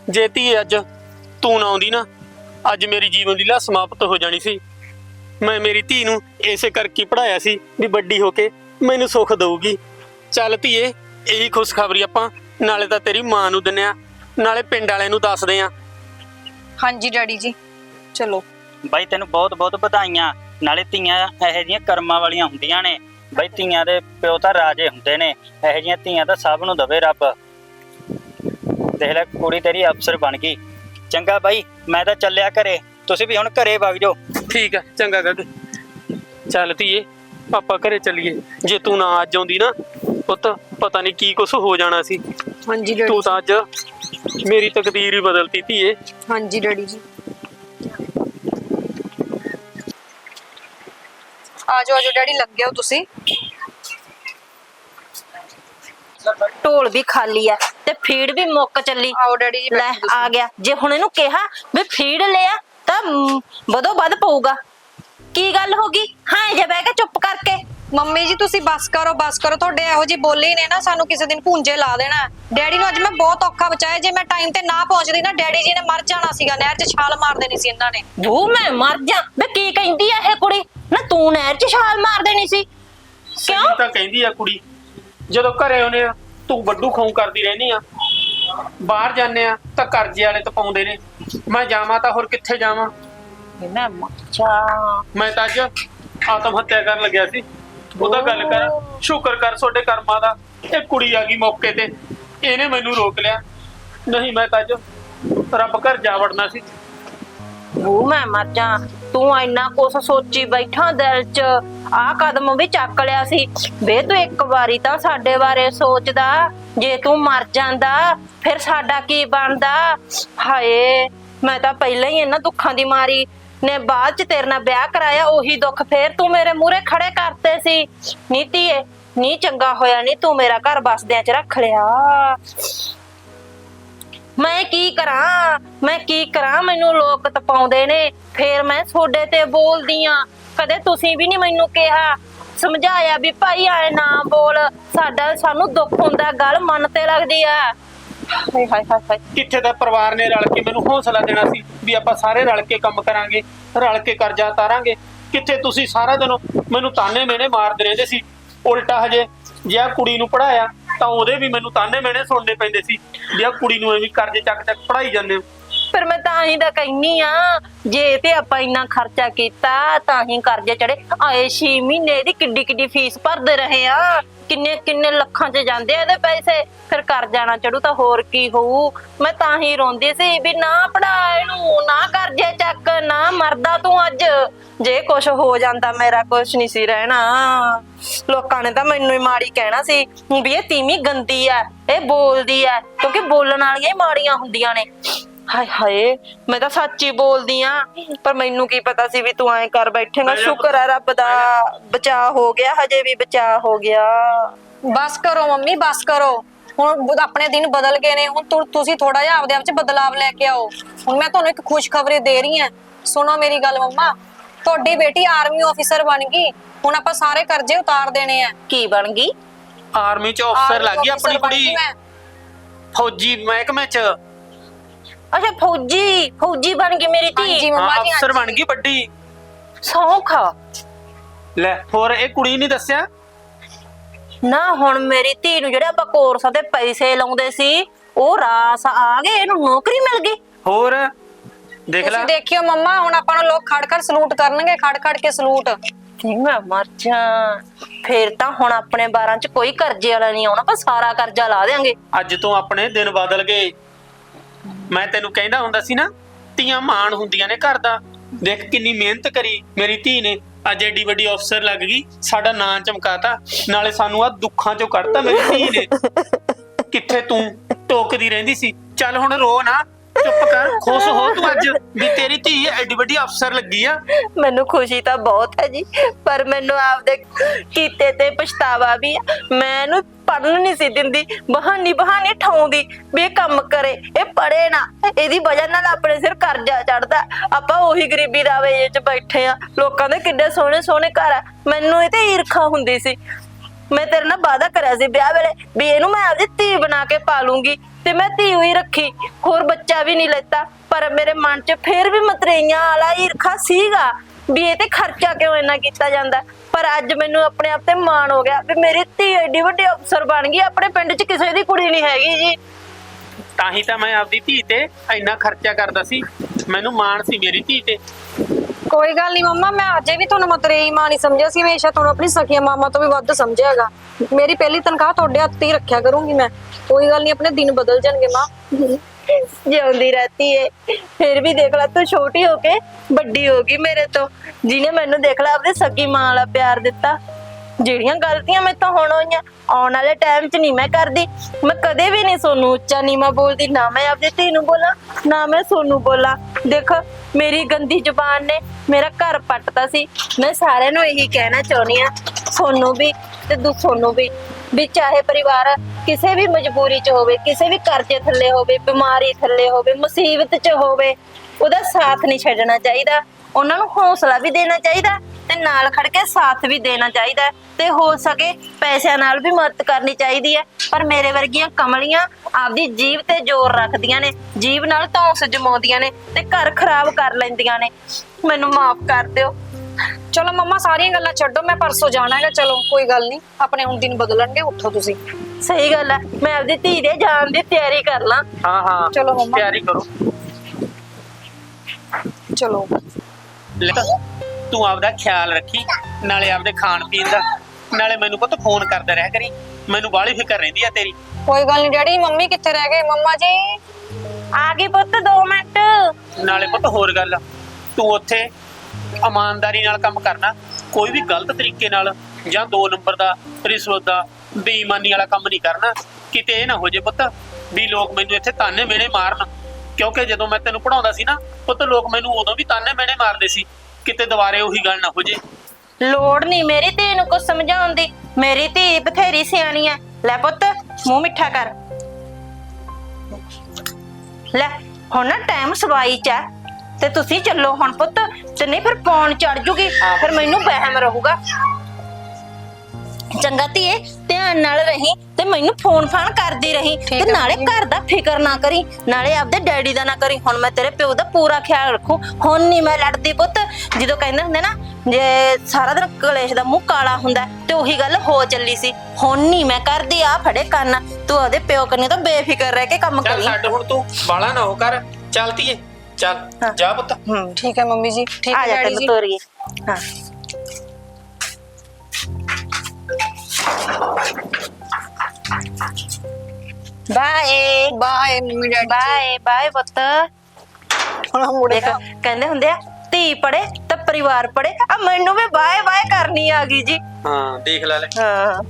ਜੇ ਧੀਏ ਅੱਜ ਤੂੰ ਨਾ ਆਉਂਦੀ ਨਾ ਅੱਜ ਮੇਰੀ ਜੀਵਨ ਲੀਲਾ ਸਮਾਪਤ ਹੋ ਜਾਣੀ ਸੀ। ਮੈਂ ਮੇਰੀ ਧੀ ਨੂੰ ਇਸੇ ਕਰਕੇ ਪੜਾਇਆ ਸੀ ਵੀ ਵੱਡੀ ਹੋ ਕੇ ਮੈਨੂੰ ਸੁੱਖ ਦਊਗੀ। ਚੱਲ ਧੀਏ ਇਹੀ ਖੁਸ਼ਖਬਰੀ ਆਪਾਂ ਨਾਲੇ ਤਾਂ ਤੇਰੀ ਮਾਂ ਨੂੰ ਦਿੰਨੇ ਆ ਨਾਲੇ ਪਿੰਡ ਵਾਲਿਆਂ ਨੂੰ ਦੱਸਦੇ ਆ। ਹਾਂਜੀ ਡੈਡੀ ਜੀ ਚਲੋ। ਬਾਈ ਤੈਨੂੰ ਬਹੁਤ ਬਹੁਤ ਵਧਾਈਆਂ। ਨਾਲੇ ਧੀਆਂ ਇਹੋ ਜਿਹੀਆਂ ਕਰਮਾਂ ਵਾਲੀਆਂ ਹੁੰਦੀਆਂ ਨੇ। ਬਾਈ ਧੀਆਂ ਦੇ ਪਿਓ ਤਾਂ ਰਾਜੇ ਹੁੰਦੇ ਨੇ। ਇਹੋ ਜਿਹੀਆਂ ਧੀਆਂ ਤਾਂ ਸਭ ਨੂੰ ਦਵੇ ਰੱਬ। ਦੇਖ ਲੈ ਕੁੜੀ ਤੇਰੀ ਅਫਸਰ ਬਣ ਗਈ। ਚੰਗਾ ਬਾਈ ਮੈਂ ਤਾਂ ਚੱਲਿਆ ਘਰੇ। ਤੁਸੀਂ ਵੀ ਹੁਣ ਘਰੇ ਵਗ ਜਾਓ। ਠੀਕ ਹੈ ਚੰਗਾ ਗੱਗ ਚੱਲ ਧੀਏ ਪਾਪਾ ਘਰੇ ਚੱਲੀਏ। ਜੇ ਤੂੰ ਨਾ ਅੱਜ ਆਉਂਦੀ ਨਾ ਪੁੱਤ ਪਤਾ ਨਹੀਂ ਕੀ ਕੁਛ ਹੋ ਜਾਣਾ ਸੀ। ਹਾਂਜੀ ਤੂੰ ਤਾਂ ਅੱਜ ਮੇਰੀ ਤਕਦੀਰ ਹੀ ਬਦਲਤੀ ਧੀਏ। ਹਾਂਜੀ ਡੈਡੀ ਜੀ। ਆਜੋ ਆਜੋ ਡੈਡੀ ਲੱਗੇ ਹੋ ਤੁਸੀਂ। ਢੋਲ ਵੀ ਖਾਲੀ ਆ। ਤੇ ਫੀਡ ਵੀ ਮੁੱਕ ਚੱਲੀ। ਆਓ ਡੈਡੀ ਜੀ ਲੈ। ਆ ਗਿਆ। ਜੇ ਹੁਣ ਇਹਨੂੰ ਕਿਹਾ ਵੀ ਫੀਡ ਲਿਆ ਤਾਂ ਵਧੋ ਵੱਧ ਪਊਗਾ। ਕੀ ਗੱਲ ਹੋ ਗਈ? ਹਾਂ ਜੇ ਬਹਿ ਕੇ ਚੁੱਪ ਕਰਕੇ। ਮੰਮੀ ਜੀ ਤੁਸੀਂ ਬਸ ਕਰੋ ਬਸ ਕਰੋ। ਤੁਹਾਡੇ ਇਹੋ ਜਿਹੀ ਬੋਲੀ ਨੇ ਨਾ ਸਾਨੂੰ ਕਿਸੇ ਦਿਨ ਭੁੰਜੇ ਲਾ ਦੇਣਾ। ਡੈਡੀ ਨੂੰ ਅੱਜ ਮੈਂ ਬਹੁਤ ਔਖਾ ਬਚਾਇਆ। ਜੇ ਮੈਂ ਟਾਈਮ ਤੇ ਨਾ ਪਹੁੰਚਦੀ ਨਾ ਡੈਡੀ ਜੀ ਨੇ ਮਰ ਜਾਣਾ ਸੀਗਾ। ਨਹਿਰ 'ਚ ਛਾਲ ਮਾਰ ਦੇਣੀ ਸੀ ਇਹਨਾਂ ਨੇ। ਬੂ ਮੈਂ ਮਰ ਜਾ। ਵੇ ਕੀ ਕਹਿੰਦੀ ਆ ਇਹ ਕੁੜੀ? ਨਾ ਤੂੰ ਨਹਿਰ 'ਚ ਛਾਲ ਮਾਰ ਦੇਣੀ ਸੀ। ਕਿਉਂ ਤਾਂ ਕਹਿੰਦੀ ਆ ਕੁੜੀ। ਜਦੋਂ ਘਰੇ ਆਉਨੇ ਆ ਤੂੰ ਵੱਡੂ ਖਾਉ ਕਰਦੀ ਰਹਿਨੀ ਆ। ਬਾਹਰ ਜਾਂਦੇ ਆ ਤਾਂ ਕਰਜ਼ੇ ਵਾਲੇ ਤਾਂ ਪਾਉਂਦੇ ਨੇ। ਮੈਂ ਜਾਵਾਂ ਤਾਂ ਹੋਰ ਕਿੱਥੇ ਜਾਵਾਂ? ਮੈਂ ਤਾਂ ਅੱਜ ਆਤਮ ਹੱਤਿਆ ਕਰਨ ਲੱਗਿਆ ਸੀ। ਉਹਦਾ ਗੱਲ ਕਰ ਸ਼ੁਕਰ ਕਰ ਤੁਹਾਡੇ ਕਰਮਾਂ ਦਾ। ਇਹ ਕੁੜੀ ਆ ਗਈ ਮੌਕੇ ਤੇ। ਇਹਨੇ ਮੈਨੂੰ ਰੋਕ ਲਿਆ। ਨਹੀਂ ਮੈਂ ਤਾਂ ਅੱਜ ਰੱਬ ਘਰ ਜਾ ਵੜਨਾ ਸੀ। ਬੂ ਮੈਂ ਮਰ ਜਾ ਤੂੰ ਇੰਨਾ ਕੁਛ ਸੋਚੀ ਬੈਠਾ ਦਿਲ 'ਚ। ਆਹ ਕਦਮ ਵੀ ਚੱਕ ਲਿਆ ਸੀ। ਵੇ, ਤੂੰ ਇੱਕ ਵਾਰੀ ਤਾਂ ਸਾਡੇ ਬਾਰੇ ਸੋਚਦਾ। ਜੇ ਤੂੰ ਮਰ ਜਾਂਦਾ, ਫਿਰ ਸਾਡਾ ਕੀ ਬਣਦਾ? ਹਾਏ, ਮੈਂ ਤਾਂ ਪਹਿਲਾਂ ਹੀ ਇਹਨਾਂ ਦੁੱਖਾਂ ਦੀ ਮਾਰੀ। ਨੇ ਬਾਅਦ 'ਚ ਤੇਰੇ ਨਾਲ ਵਿਆਹ ਕਰਾਇਆ, ਉਹੀ ਦੁੱਖ ਫੇਰ ਤੂੰ ਮੇਰੇ ਮੂਹਰੇ ਖੜੇ ਕਰਤੇ ਸੀ। ਨੀਤੀਏ ਨੀ ਚੰਗਾ ਹੋਇਆ ਨਹੀਂ ਤੂੰ ਮੇਰਾ ਘਰ ਬਸਦਿਆਂ 'ਚ ਰੱਖ ਲਿਆ। ਮੈਂ ਕੀ ਕਰਾਂ? ਮੈਂ ਕੀ ਕਰਾਂ? ਮੈਨੂੰ ਲੋਕ ਤਪਾਉਂਦੇ ਨੇ। ਫੇਰ ਮੈਂ ਤੁਹਾਡੇ ਤੇ ਬੋਲਦੀ ਆ। ਕਦੇ ਤੁਸੀਂ ਵੀ ਨਹੀਂ ਮੈਨੂੰ ਕਿਹਾ। ਸਮਝਾਇਆ ਵੀ ਭਾਈ ਆਏ ਨਾ ਬੋਲ। ਸਾਡਾ, ਸਾਨੂੰ ਦੁੱਖ ਹੁੰਦਾ, ਗੱਲ ਮਨ ਤੇ ਲੱਗਦੀ ਆ। ਹਾਏ ਹਾਏ ਹਾਏ ਹਾਏ। ਕਿੱਥੇ ਦਾ ਪਰਿਵਾਰ ਨੇ ਰਲ ਕੇ ਮੈਨੂੰ ਹੌਸਲਾ ਦੇਣਾ ਸੀ ਵੀ ਆਪਾਂ ਸਾਰੇ ਰਲ ਕੇ ਕੰਮ ਕਰਾਂਗੇ, ਰਲ ਕੇ ਕਰਜ਼ਾ ਉਤਾਰਾਂਗੇ ਕਿੱਥੇ ਤੁਸੀਂ ਸਾਰਾ ਦਿਨ ਮੈਨੂੰ ਤਾਨੇ ਮੇਨੇ ਮਾਰਦੇ ਰਹਿੰਦੇ ਸੀ? ਉਲਟਾ ਹਜੇ ਜੇ ਕੁੜੀ ਨੂੰ ਪੜਾਇਆ ਤਾਂ ਉਹਦੇ ਵੀ ਮੈਨੂੰ ਤਾਨੇ ਮੇਨੇ ਸੁਣਨੇ ਪੈਂਦੇ ਸੀ ਵੀ ਆਹ ਕੁੜੀ ਨੂੰ ਐਵੇਂ ਕਰਜ਼ੇ ਚੱਕ ਚੱਕ ਪੜਾਈ ਜਾਂਦੇ ਹੋ। ਫਿਰ ਮੈਂ ਤਾਂ ਹੀ ਤਾਂ ਕਹਿਨੀ ਆ, ਜੇ ਤੇ ਆਪਾਂ ਇੰਨਾ ਖਰਚਾ ਕੀਤਾ, ਤਾਂ ਹੀ ਕਰਜ਼ੇ ਚੜੇ ਆਏ 6 ਮਹੀਨੇ ਦੀ ਕਿੱਡੀ ਕਿੱਡੀ ਫੀਸ ਭਰਦੇ ਰਹੇ ਆ। ਕਿੰਨੇ ਕਿੰਨੇ ਲੱਖਾਂ ਚ ਜਾਂਦੇ ਆ ਇਹਦੇ ਪੈਸੇ। ਫਿਰ ਕਰ ਜਾਣਾ ਚੜੂ ਤਾਂ ਹੋਰ ਕੀ ਹੋਊ। ਮੈਂ ਤਾਂ ਹੀ ਰੋਂਦੀ ਸੀ ਵੀ ਨਾ ਪੜਾ ਇਹਨੂੰ, ਨਾ ਕਰਜ਼ੇ ਚੱਕ, ਨਾ ਮਰਦਾ ਤੂੰ ਅੱਜ। ਜੇ ਕੁਝ ਹੋ ਜਾਂਦਾ ਮੇਰਾ ਕੁਝ ਨਹੀਂ ਸੀ ਰਹਿਣਾ। ਲੋਕਾਂ ਨੇ ਤਾਂ ਮੈਨੂੰ ਹੀ ਮਾੜੀ ਕਹਿਣਾ ਸੀ ਵੀ ਇਹ ਤੀਵੀਂ ਗੰਦੀ ਆ, ਇਹ ਬੋਲਦੀ ਆ। ਕਿਉਂਕਿ ਬੋਲਣ ਵਾਲੀਆਂ ਹੀ ਮਾੜੀਆਂ ਹੁੰਦੀਆਂ ਨੇ। ਹਾਏ ਹਾਏ ਮੈਂ ਤਾਂ ਸੱਚ ਹੀ ਬੋਲਦੀ ਆ ਪਰ ਮੈਨੂੰ ਕੀ ਪਤਾ ਸੀ ਵੀ ਤੂੰ ਐਂ ਕਰ ਬੈਠੇਗਾ। ਸ਼ੁਕਰ ਹੈ ਰੱਬ ਦਾ ਬਚਾਅ ਹੋ ਗਿਆ ਹਜੇ ਵੀ ਬਚਾਅ ਹੋ ਗਿਆ। ਬਸ ਕਰੋ ਮੰਮੀ ਬਸ ਕਰੋ। ਹੁਣ ਆਪਣੇ ਦਿਨ ਬਦਲ ਗਏ ਨੇ ਹੁਣ ਤੁ- ਤੁਸੀਂ ਥੋੜਾ ਜਿਹਾ ਆਪਦੇ ਆਪ 'ਚ ਬਦਲਾਵ ਲੈ ਕੇ ਆਓ। ਹੁਣ ਮੈਂ ਤੁਹਾਨੂੰ ਇੱਕ ਖੁਸ਼ਖਬਰੀ ਦੇ ਰਹੀ ਹਾਂ ਸੁਣੋ ਮੇਰੀ ਗੱਲ ਮੰਮਾ ਤੁਹਾਡੀ ਬੇਟੀ ਆਰਮੀ ਆਫੀਸਰ ਬਣ ਗਈ। ਹੁਣ ਆਪਾਂ ਸਾਰੇ ਕਰਜ਼ੇ ਉਤਾਰ ਦੇਣੇ ਆ। ਕੀ ਬਣ ਗਈ? ਆਰਮੀ ਚ ਅਫਸਰ ਲੱਗ ਗਈ ਆਪਣੀ ਕੁੜੀ। ਫੌਜੀ ਮਹਿਕਮੇ ਚ। ਅੱਛਾ ਫੌਜੀ ਫੌਜੀ ਬਣ ਗਈ ਮੇਰੀ ਹਾਂਜੀ ਧੀ ਮੰਮਾ ਹਾਂ ਜੀ ਅਫਸਰ ਬਣ ਹਾਂਜੀ। ਗਈ ਵੱਡੀ। ਸੌਖ ਲੈ ਹੋਰ ਇਹ ਕੁੜੀ ਨਹੀਂ ਦੱਸਿਆ? ਨਾ ਹੁਣ ਮੇਰੀ ਧੀ ਨੂੰ ਜਿਹੜੇ ਆਪਾਂ ਕੋਰਸਾਂ ਤੇ ਪੈਸੇ ਲਾਉਂਦੇ ਸੀ ਉਹ ਰਾਸ ਆ ਗਏ ਇਹਨੂੰ ਨੌਕਰੀ ਮਿਲ ਗਈ। ਹੋਰ? ਦੇਖ ਲੈ। ਤੁਸੀਂ ਦੇਖਿਓ ਮੰਮਾ ਹੁਣ ਆਪਾਂ ਨੂੰ ਲੋਕ ਖੜ ਖੜ ਸਲੂਟ ਕਰਨਗੇ ਖੜ ਖੜ ਕੇ ਸਲੂਟ। ਨਹੀਂ ਮੈਂ ਮਰ ਜਾ। ਫੇਰ ਤਾਂ ਹੁਣ ਆਪਣੇ 12 ਚ ਕੋਈ ਕਰਜ਼ੇ ਵਾਲਾ ਨਹੀਂ ਆਉਣਾ ਆਪਾਂ ਸਾਰਾ ਕਰਜ਼ਾ ਲਾ ਦੇਾਂਗੇ ਅੱਜ ਤੋਂ ਆਪਣੇ ਦਿਨ ਬਦਲ ਗਏ। ਮੈਂ ਤੈਨੂੰ ਕਹਿੰਦਾ ਹੁੰਦਾ ਸੀ ਨਾ, ਧੀਆਂ ਮਾਣ ਹੁੰਦੀਆਂ ਨੇ ਘਰ ਦਾ। ਦੇਖ ਕਿੰਨੀ ਮਿਹਨਤ ਕਰੀ ਮੇਰੀ ਧੀ ਨੇ। ਅੱਜ ਐਡੀ ਵੱਡੀ ਅਫਸਰ ਲੱਗ ਗਈ, ਸਾਡਾ ਨਾਂ ਚਮਕਾਤਾ, ਨਾਲੇ ਸਾਨੂੰ ਆ ਦੁੱਖਾਂ ਚੋਂ ਕੱਢਤਾ ਮੇਰੀ ਧੀ ਨੇ। ਕਿੱਥੇ ਤੂੰ ਟੋਕਦੀ ਰਹਿੰਦੀ ਸੀ? ਚੱਲ ਹੁਣ ਰੋ ਨਾ। ਚੁੱਪ ਕਰ ਖੁਸ਼ ਹੋ ਤੂੰ ਅੱਜ। ਵੀ ਤੇਰੀ ਧੀ ਐਡੀ ਵੱਡੀ ਅਫਸਰ ਲੱਗੀ ਆ। ਮੈਨੂੰ ਖੁਸ਼ੀ ਤਾਂ ਬਹੁਤ ਹੈ ਜੀ ਪਰ ਮੈਨੂੰ ਆਪਦੇ ਕੀਤੇ ਤੇ ਪਛਤਾਵਾ ਵੀ ਆ। ਮੈਂ ਇਹਨੂੰ ਪੜਨ ਨਹੀਂ ਸੀ ਦਿੰਦੀ ਬਹਾਨੀ ਬਹਾਨੀ ਠਾਉਂਦੀ ਵੀ ਇਹ ਕੰਮ ਕਰੇ ਇਹ ਪੜੇ ਨਾ। ਇਹਦੀ ਵਜ੍ਹਾ ਨਾਲ ਆਪਣੇ ਸਿਰ ਕਰਜ਼ਾ ਚੜਦਾ ਆਪਾਂ ਉਹੀ ਗਰੀਬੀ ਦਾ ਵੇje ਚ ਬੈਠੇ ਆ। ਲੋਕਾਂ ਦੇ ਕਿੱਡੇ ਸੋਹਣੇ ਸੋਹਣੇ ਘਰ ਆ। ਮੈਨੂੰ ਇਹ ਤੇ ਈਰਖਾ ਹੁੰਦੀ ਸੀ। ਮੈਂ ਤੇਰੇ ਨਾਲ ਵਾਅਦਾ ਕਰਿਆ ਸੀ ਵਿਆਹ ਵੇਲੇ ਵੀ ਇਹਨੂੰ ਮੈਂ ਆਪਦੀ ਧੀ ਬਣਾ ਕੇ ਪਾਲੂੰਗੀ। ਤੇ ਮੈਂ ਧੀ ਹੋਈ ਰੱਖੀ, ਹੋਰ ਬੱਚਾ ਵੀ ਨਹੀਂ ਲੈਤਾ, ਪਰ ਮੇਰੇ ਮਨ 'ਚ ਫੇਰ ਵੀ ਮਤਰੇਈਆਂ ਵਾਲਾ ਈਰਖਾ ਸੀਗਾ ਵੀ ਇਹ ਤੇ ਖਰਚਾ ਕਿਉਂ ਇੰਨਾ ਕੀਤਾ ਜਾਂਦਾ। ਪਰ ਅੱਜ ਮੈਨੂੰ ਆਪਣੇ ਆਪ ਤੇ ਮਾਣ ਹੋ ਗਿਆ ਵੀ ਮੇਰੀ ਧੀ ਐਡੀ ਵੱਡੀ ਅਫਸਰ ਬਣ ਗਈ, ਆਪਣੇ ਪਿੰਡ 'ਚ ਕਿਸੇ ਦੀ ਕੁੜੀ ਨਹੀਂ ਹੈਗੀ ਜੀ। ਤਾਂ ਹੀ ਤਾਂ ਮੈਂ ਆਪਦੀ ਧੀ ਤੇ ਇੰਨਾ ਖਰਚਾ ਕਰਦਾ ਸੀ। ਮੈਨੂੰ ਮਾਣ ਸੀ ਮੇਰੀ ਧੀ ਤੇ। ਕੋਈ ਗੱਲ ਨਹੀਂ ਮੰਮਾ, ਮੈਂ ਅਜੇ ਵੀ ਤੁਹਾਨੂੰ ਮਤਰੇਈ ਮਾਂ ਨਹੀਂ ਸਮਝਿਆ ਸੀ ਹਮੇਸ਼ਾ ਤੁਹਾਨੂੰ ਆਪਣੀ ਸਖੀਆ ਮਾਮਾ ਤੋਂ ਵੀ ਵੱਧ ਸਮਝਿਆਗਾ। ਮੇਰੀ ਪਹਿਲੀ ਤਨਖਾਹ ਤੁਹਾਡੇ ਹੱਥ ਹੀ ਰੱਖਿਆ ਕਰੂੰਗੀ ਮੈਂ। ਕੋਈ ਗੱਲ ਨਹੀਂ ਆਪਣੇ ਦਿਨ ਬਦਲ ਜਾਣਗੇ ਮਾਂ। ਜਿਉਂਦੀ ਰਹਤੀ ਏ। ਫਿਰ ਵੀ ਦੇਖ ਲੈ, ਤੂੰ ਛੋਟੀ ਹੋ ਕੇ ਵੱਡੀ ਹੋ ਗਈ ਮੇਰੇ ਤੋਂ। ਜਿਹਨੇ ਮੈਨੂੰ ਦੇਖ ਲੈ ਆਪਣੀ ਸਕੀ ਮਾਂ ਵਾਲਾ ਪਿਆਰ ਦਿੱਤਾ। ਜਿਹੜੀਆਂ ਗਲਤੀਆਂ ਮੈਂ ਤਾਂ ਹੁਣ ਹੋਈਆਂ, ਆਉਣ ਵਾਲੇ ਟਾਈਮ 'ਚ ਨਹੀਂ ਮੈਂ ਕਰਦੀ। ਮੈਂ ਕਦੇ ਵੀ ਨਹੀਂ ਸੋਨੂੰ ਉੱਚਾ ਨੀਵਾਂ ਬੋਲਦੀ, ਨਾ ਮੈਂ ਆਪਣੀ ਧੀ ਨੂੰ ਬੋਲਾਂ, ਨਾ ਮੈਂ ਸੋਨੂੰ ਬੋਲਾਂ। ਦੇਖ, ਮੇਰੀ ਗੰਦੀ ਜ਼ੁਬਾਨ ਨੇ ਮੇਰਾ ਘਰ ਪੱਟਤਾ ਸੀ। ਮੈਂ ਸਾਰਿਆਂ ਨੂੰ ਇਹੀ ਕਹਿਣਾ ਚਾਹੁੰਦੀ ਆ ਸੋਨੂੰ ਵੀ ਤੇ ਦੂ, ਸੋਨੂੰ ਵੀ ਵੀ ਚਾਹੇ ਪਰਿਵਾਰ ਕਿਸੇ ਵੀ ਮਜਬੂਰੀ 'ਚ ਹੋਵੇ, ਕਿਸੇ ਵੀ ਕਰਜ਼ੇ ਥੱਲੇ ਹੋਵੇ, ਬਿਮਾਰੀ ਥੱਲੇ ਹੋਵੇ, ਮੁਸੀਬਤ 'ਚ ਹੋਵੇ, ਉਹਦਾ ਸਾਥ ਨਹੀਂ ਛੱਡਣਾ ਚਾਹੀਦਾ। ਉਹਨਾਂ ਨੂੰ ਹੌਸਲਾ ਵੀ ਦੇਣਾ ਚਾਹੀਦਾ। ਤੇ ਨਾਲ ਖੜ ਕੇ ਸਾਥ ਵੀ ਦੇਣਾ ਚਾਹੀਦਾ ਹੈ ਤੇ ਹੋ ਸਕੇ ਪੈਸਿਆਂ ਨਾਲ ਵੀ ਮਦਦ ਕਰਨੀ ਚਾਹੀਦੀ ਹੈ। ਪਰ ਮੇਰੇ ਵਰਗੀਆਂ ਕਮਲੀਆਂ ਆਪਦੀ ਜੀਵ ਤੇ ਜ਼ੋਰ ਰੱਖਦੀਆਂ ਨੇ ਜੀਵ ਨਾਲ ਧੌਂਸ ਜਮਾਉਂਦੀਆਂ ਨੇ ਤੇ ਘਰ ਖਰਾਬ ਕਰ ਲੈਂਦੀਆਂ ਨੇ। ਮੈਨੂੰ ਮਾਫ ਕਰ ਦਿਓ। ਚਲੋ ਮੰਮਾ ਸਾਰੀਆਂ ਗੱਲਾਂ ਛੱਡੋ ਮੈਂ ਪਰਸੋਂ ਜਾਣਾ ਹੈਗਾ। ਚਲੋ ਕੋਈ ਗੱਲ ਨਹੀਂ ਆਪਣੇ ਹੁਣ ਦਿਨ ਬਦਲਣਗੇ ਉੱਠੋ ਤੁਸੀਂ। ਸਹੀ ਗੱਲ ਹੈ ਮੈਂ ਆਪਦੀ ਧੀ ਦੇ ਜਾਣ ਦੀ ਤਿਆਰੀ ਕਰ ਲਾਂ। ਹਾਂ ਹਾਂ ਚਲੋ ਮੰਮਾ। ਤਿਆਰੀ ਕਰੋ। ਚਲੋ। ਲੈ। ਤੂੰ ਆਪਦਾ ਖਿਆਲ ਰੱਖੀ ਨਾਲੇ ਆਪਦੇ ਖਾਣ ਪੀਣ ਦਾ। ਨਾਲੇ ਮੈਨੂੰ ਪੁੱਤ ਫੋਨ ਕਰਦਾ ਰਿਹਾ ਕਰੀ। ਮੈਨੂੰ ਬਾਹਲੀ ਫਿਕਰ ਰਹਿੰਦੀ ਆ ਤੇਰੀ। ਕੋਈ ਗੱਲ ਨਹੀਂ ਡੈਡੀ ਮੰਮੀ ਕਿੱਥੇ ਰਹਿ ਗਏ? ਮੰਮਾ ਜੀ? ਆ ਗਈ ਪੁੱਤ 2 ਮਿੰਟ। ਨਾਲੇ ਪੁੱਤ ਹੋਰ ਗੱਲ ਤੂੰ ਉੱਥੇ ਇਮਾਨਦਾਰੀ ਨਾਲ ਕੰਮ ਕਰਨਾ। ਕੋਈ ਵੀ ਗਲਤ ਤਰੀਕੇ ਨਾਲ ਜਾਂ ਦੋ ਨੰਬਰ ਦਾ ਰਿਸ਼ਵਤ ਦਾ ਬੇਈਮਾਨੀ ਵਾਲਾ ਕੰਮ ਨਹੀਂ ਕਰਨਾ। ਕਿਤੇ ਇਹ ਨਾ ਹੋ ਜੇ ਪੁੱਤ ਵੀ ਲੋਕ ਮੈਨੂੰ ਇੱਥੇ ਤਾਨੇ ਮੇਣੇ ਮਾਰਨ। ਕਿਉਂਕਿ ਜਦੋਂ ਮੈਂ ਤੈਨੂੰ ਪੜਾਉਂਦਾ ਸੀ ਨਾ ਪੁੱਤ ਲੋਕ ਮੈਨੂੰ ਉਦੋਂ ਵੀ ਤਾਨੇ ਮੇਣੇ ਮਾਰਦੇ ਸੀ। ਕਿਤੇ ਦੁਬਾਰੇ ਉਹੀ ਗੱਲ ਨਾ ਹੋ ਜੇ। ਲੋੜ ਨਹੀਂ ਮੇਰੀ ਧੀ ਨੂੰ ਕੁਝ ਸਮਝਾਉਣ ਦੀ। ਮੇਰੀ ਧੀ ਬਥੇਰੀ ਸਿਆਣੀ ਐ। ਲੈ ਪੁੱਤ ਮੂੰਹ ਮਿੱਠਾ ਕਰ। ਲੈ ਹੁਣ ਨਾ ਟਾਈਮ ਸਵਾਈ ਚ ਐ। ਤੇ ਤੁਸੀਂ ਚੱਲੋ ਹੁਣ ਪੁੱਤ। ਤੇ ਨਹੀਂ ਫਿਰ ਪੌਣ ਚੜ ਜੂਗੀ। ਫਿਰ ਮੈਨੂੰ ਵਹਿਮ ਰਹੂਗਾ। ਚੰਗਾ ਧੀਏ ਧਿਆਨ ਨਾਲ ਰਹੀਂ ਤੇ ਮੈਨੂੰ ਫੋਨ ਫਾਨ ਕਰਦੀ ਰਹੀਂ ਤੇ ਨਾਲੇ। ਘਰ ਦਾ ਫਿਕਰ ਨਾ ਕਰੀ ਨਾਲੇ ਆਪਦੇ ਡੈਡੀ ਦਾ ਨਾ ਕਰੀ। ਹੁਣ ਮੈਂ ਤੇਰੇ ਪਿਓ ਦਾ ਪੂਰਾ ਖਿਆਲ ਰੱਖੂ। ਹੁਣ ਨਹੀਂ ਮੈਂ ਲੜਦੀ ਪੁੱਤ। ਜਦੋਂ ਕਹਿੰਦੇ ਹੁੰਦੇ ਨਾ ਜੇ ਸਾਰਾ ਦਿਨ ਕਲੇਸ਼ ਦਾ ਮੂੰਹ ਕਾਲਾ ਹੁੰਦਾ ਤੇ ਉਹੀ ਗੱਲ ਹੋ ਚੱਲੀ ਸੀ। ਹੁਣ ਨਹੀਂ ਮੈਂ ਕਰਦੀ ਆ ਫੜੇ ਕੰਨ। ਤੂੰ ਉਹਦੇ ਪਿਓ ਕੰਨੇ ਤਾਂ ਬੇਫਿਕਰ ਰਹਿ ਕੇ ਕੰਮ ਚੱਲ ਕਰੀ। ਛੱਡ ਹੁਣ ਤੂੰ ਬਾਲਾ ਨਾ ਹੋ ਕਰ। ਚੱਲ ਧੀਏ ਚੱਲ। ਜਾ ਪੁੱਤ। ਹੂੰ ਠੀਕ ਹੈ ਮੰਮੀ ਜੀ ਠੀਕ ਆ ਹੈ ਜਾ ਡੈਡੀ ਤੈਨੂੰ ਜੀ। ਤੋਰੀਏ। ਹਾਂ। Bye bye mummy daddy bye bye ਪੁੱਤ ਹੁਣ ਮੁੜੇ ਦੇਖ ਕਹਿੰਦੇ ਹੁੰਦੇ ਆ ਧੀ ਪੜੇ ਤਾਂ ਪਰਿਵਾਰ ਪੜੇ ਆ ਮੈਨੂੰ ਵੀ ਬਾਏ ਬਾਏ ਕਰਨੀ ਆ ਗਈ ਜੀ ਹਾਂ ਦੇਖ ਲੈ ਲੈ ਹਾਂ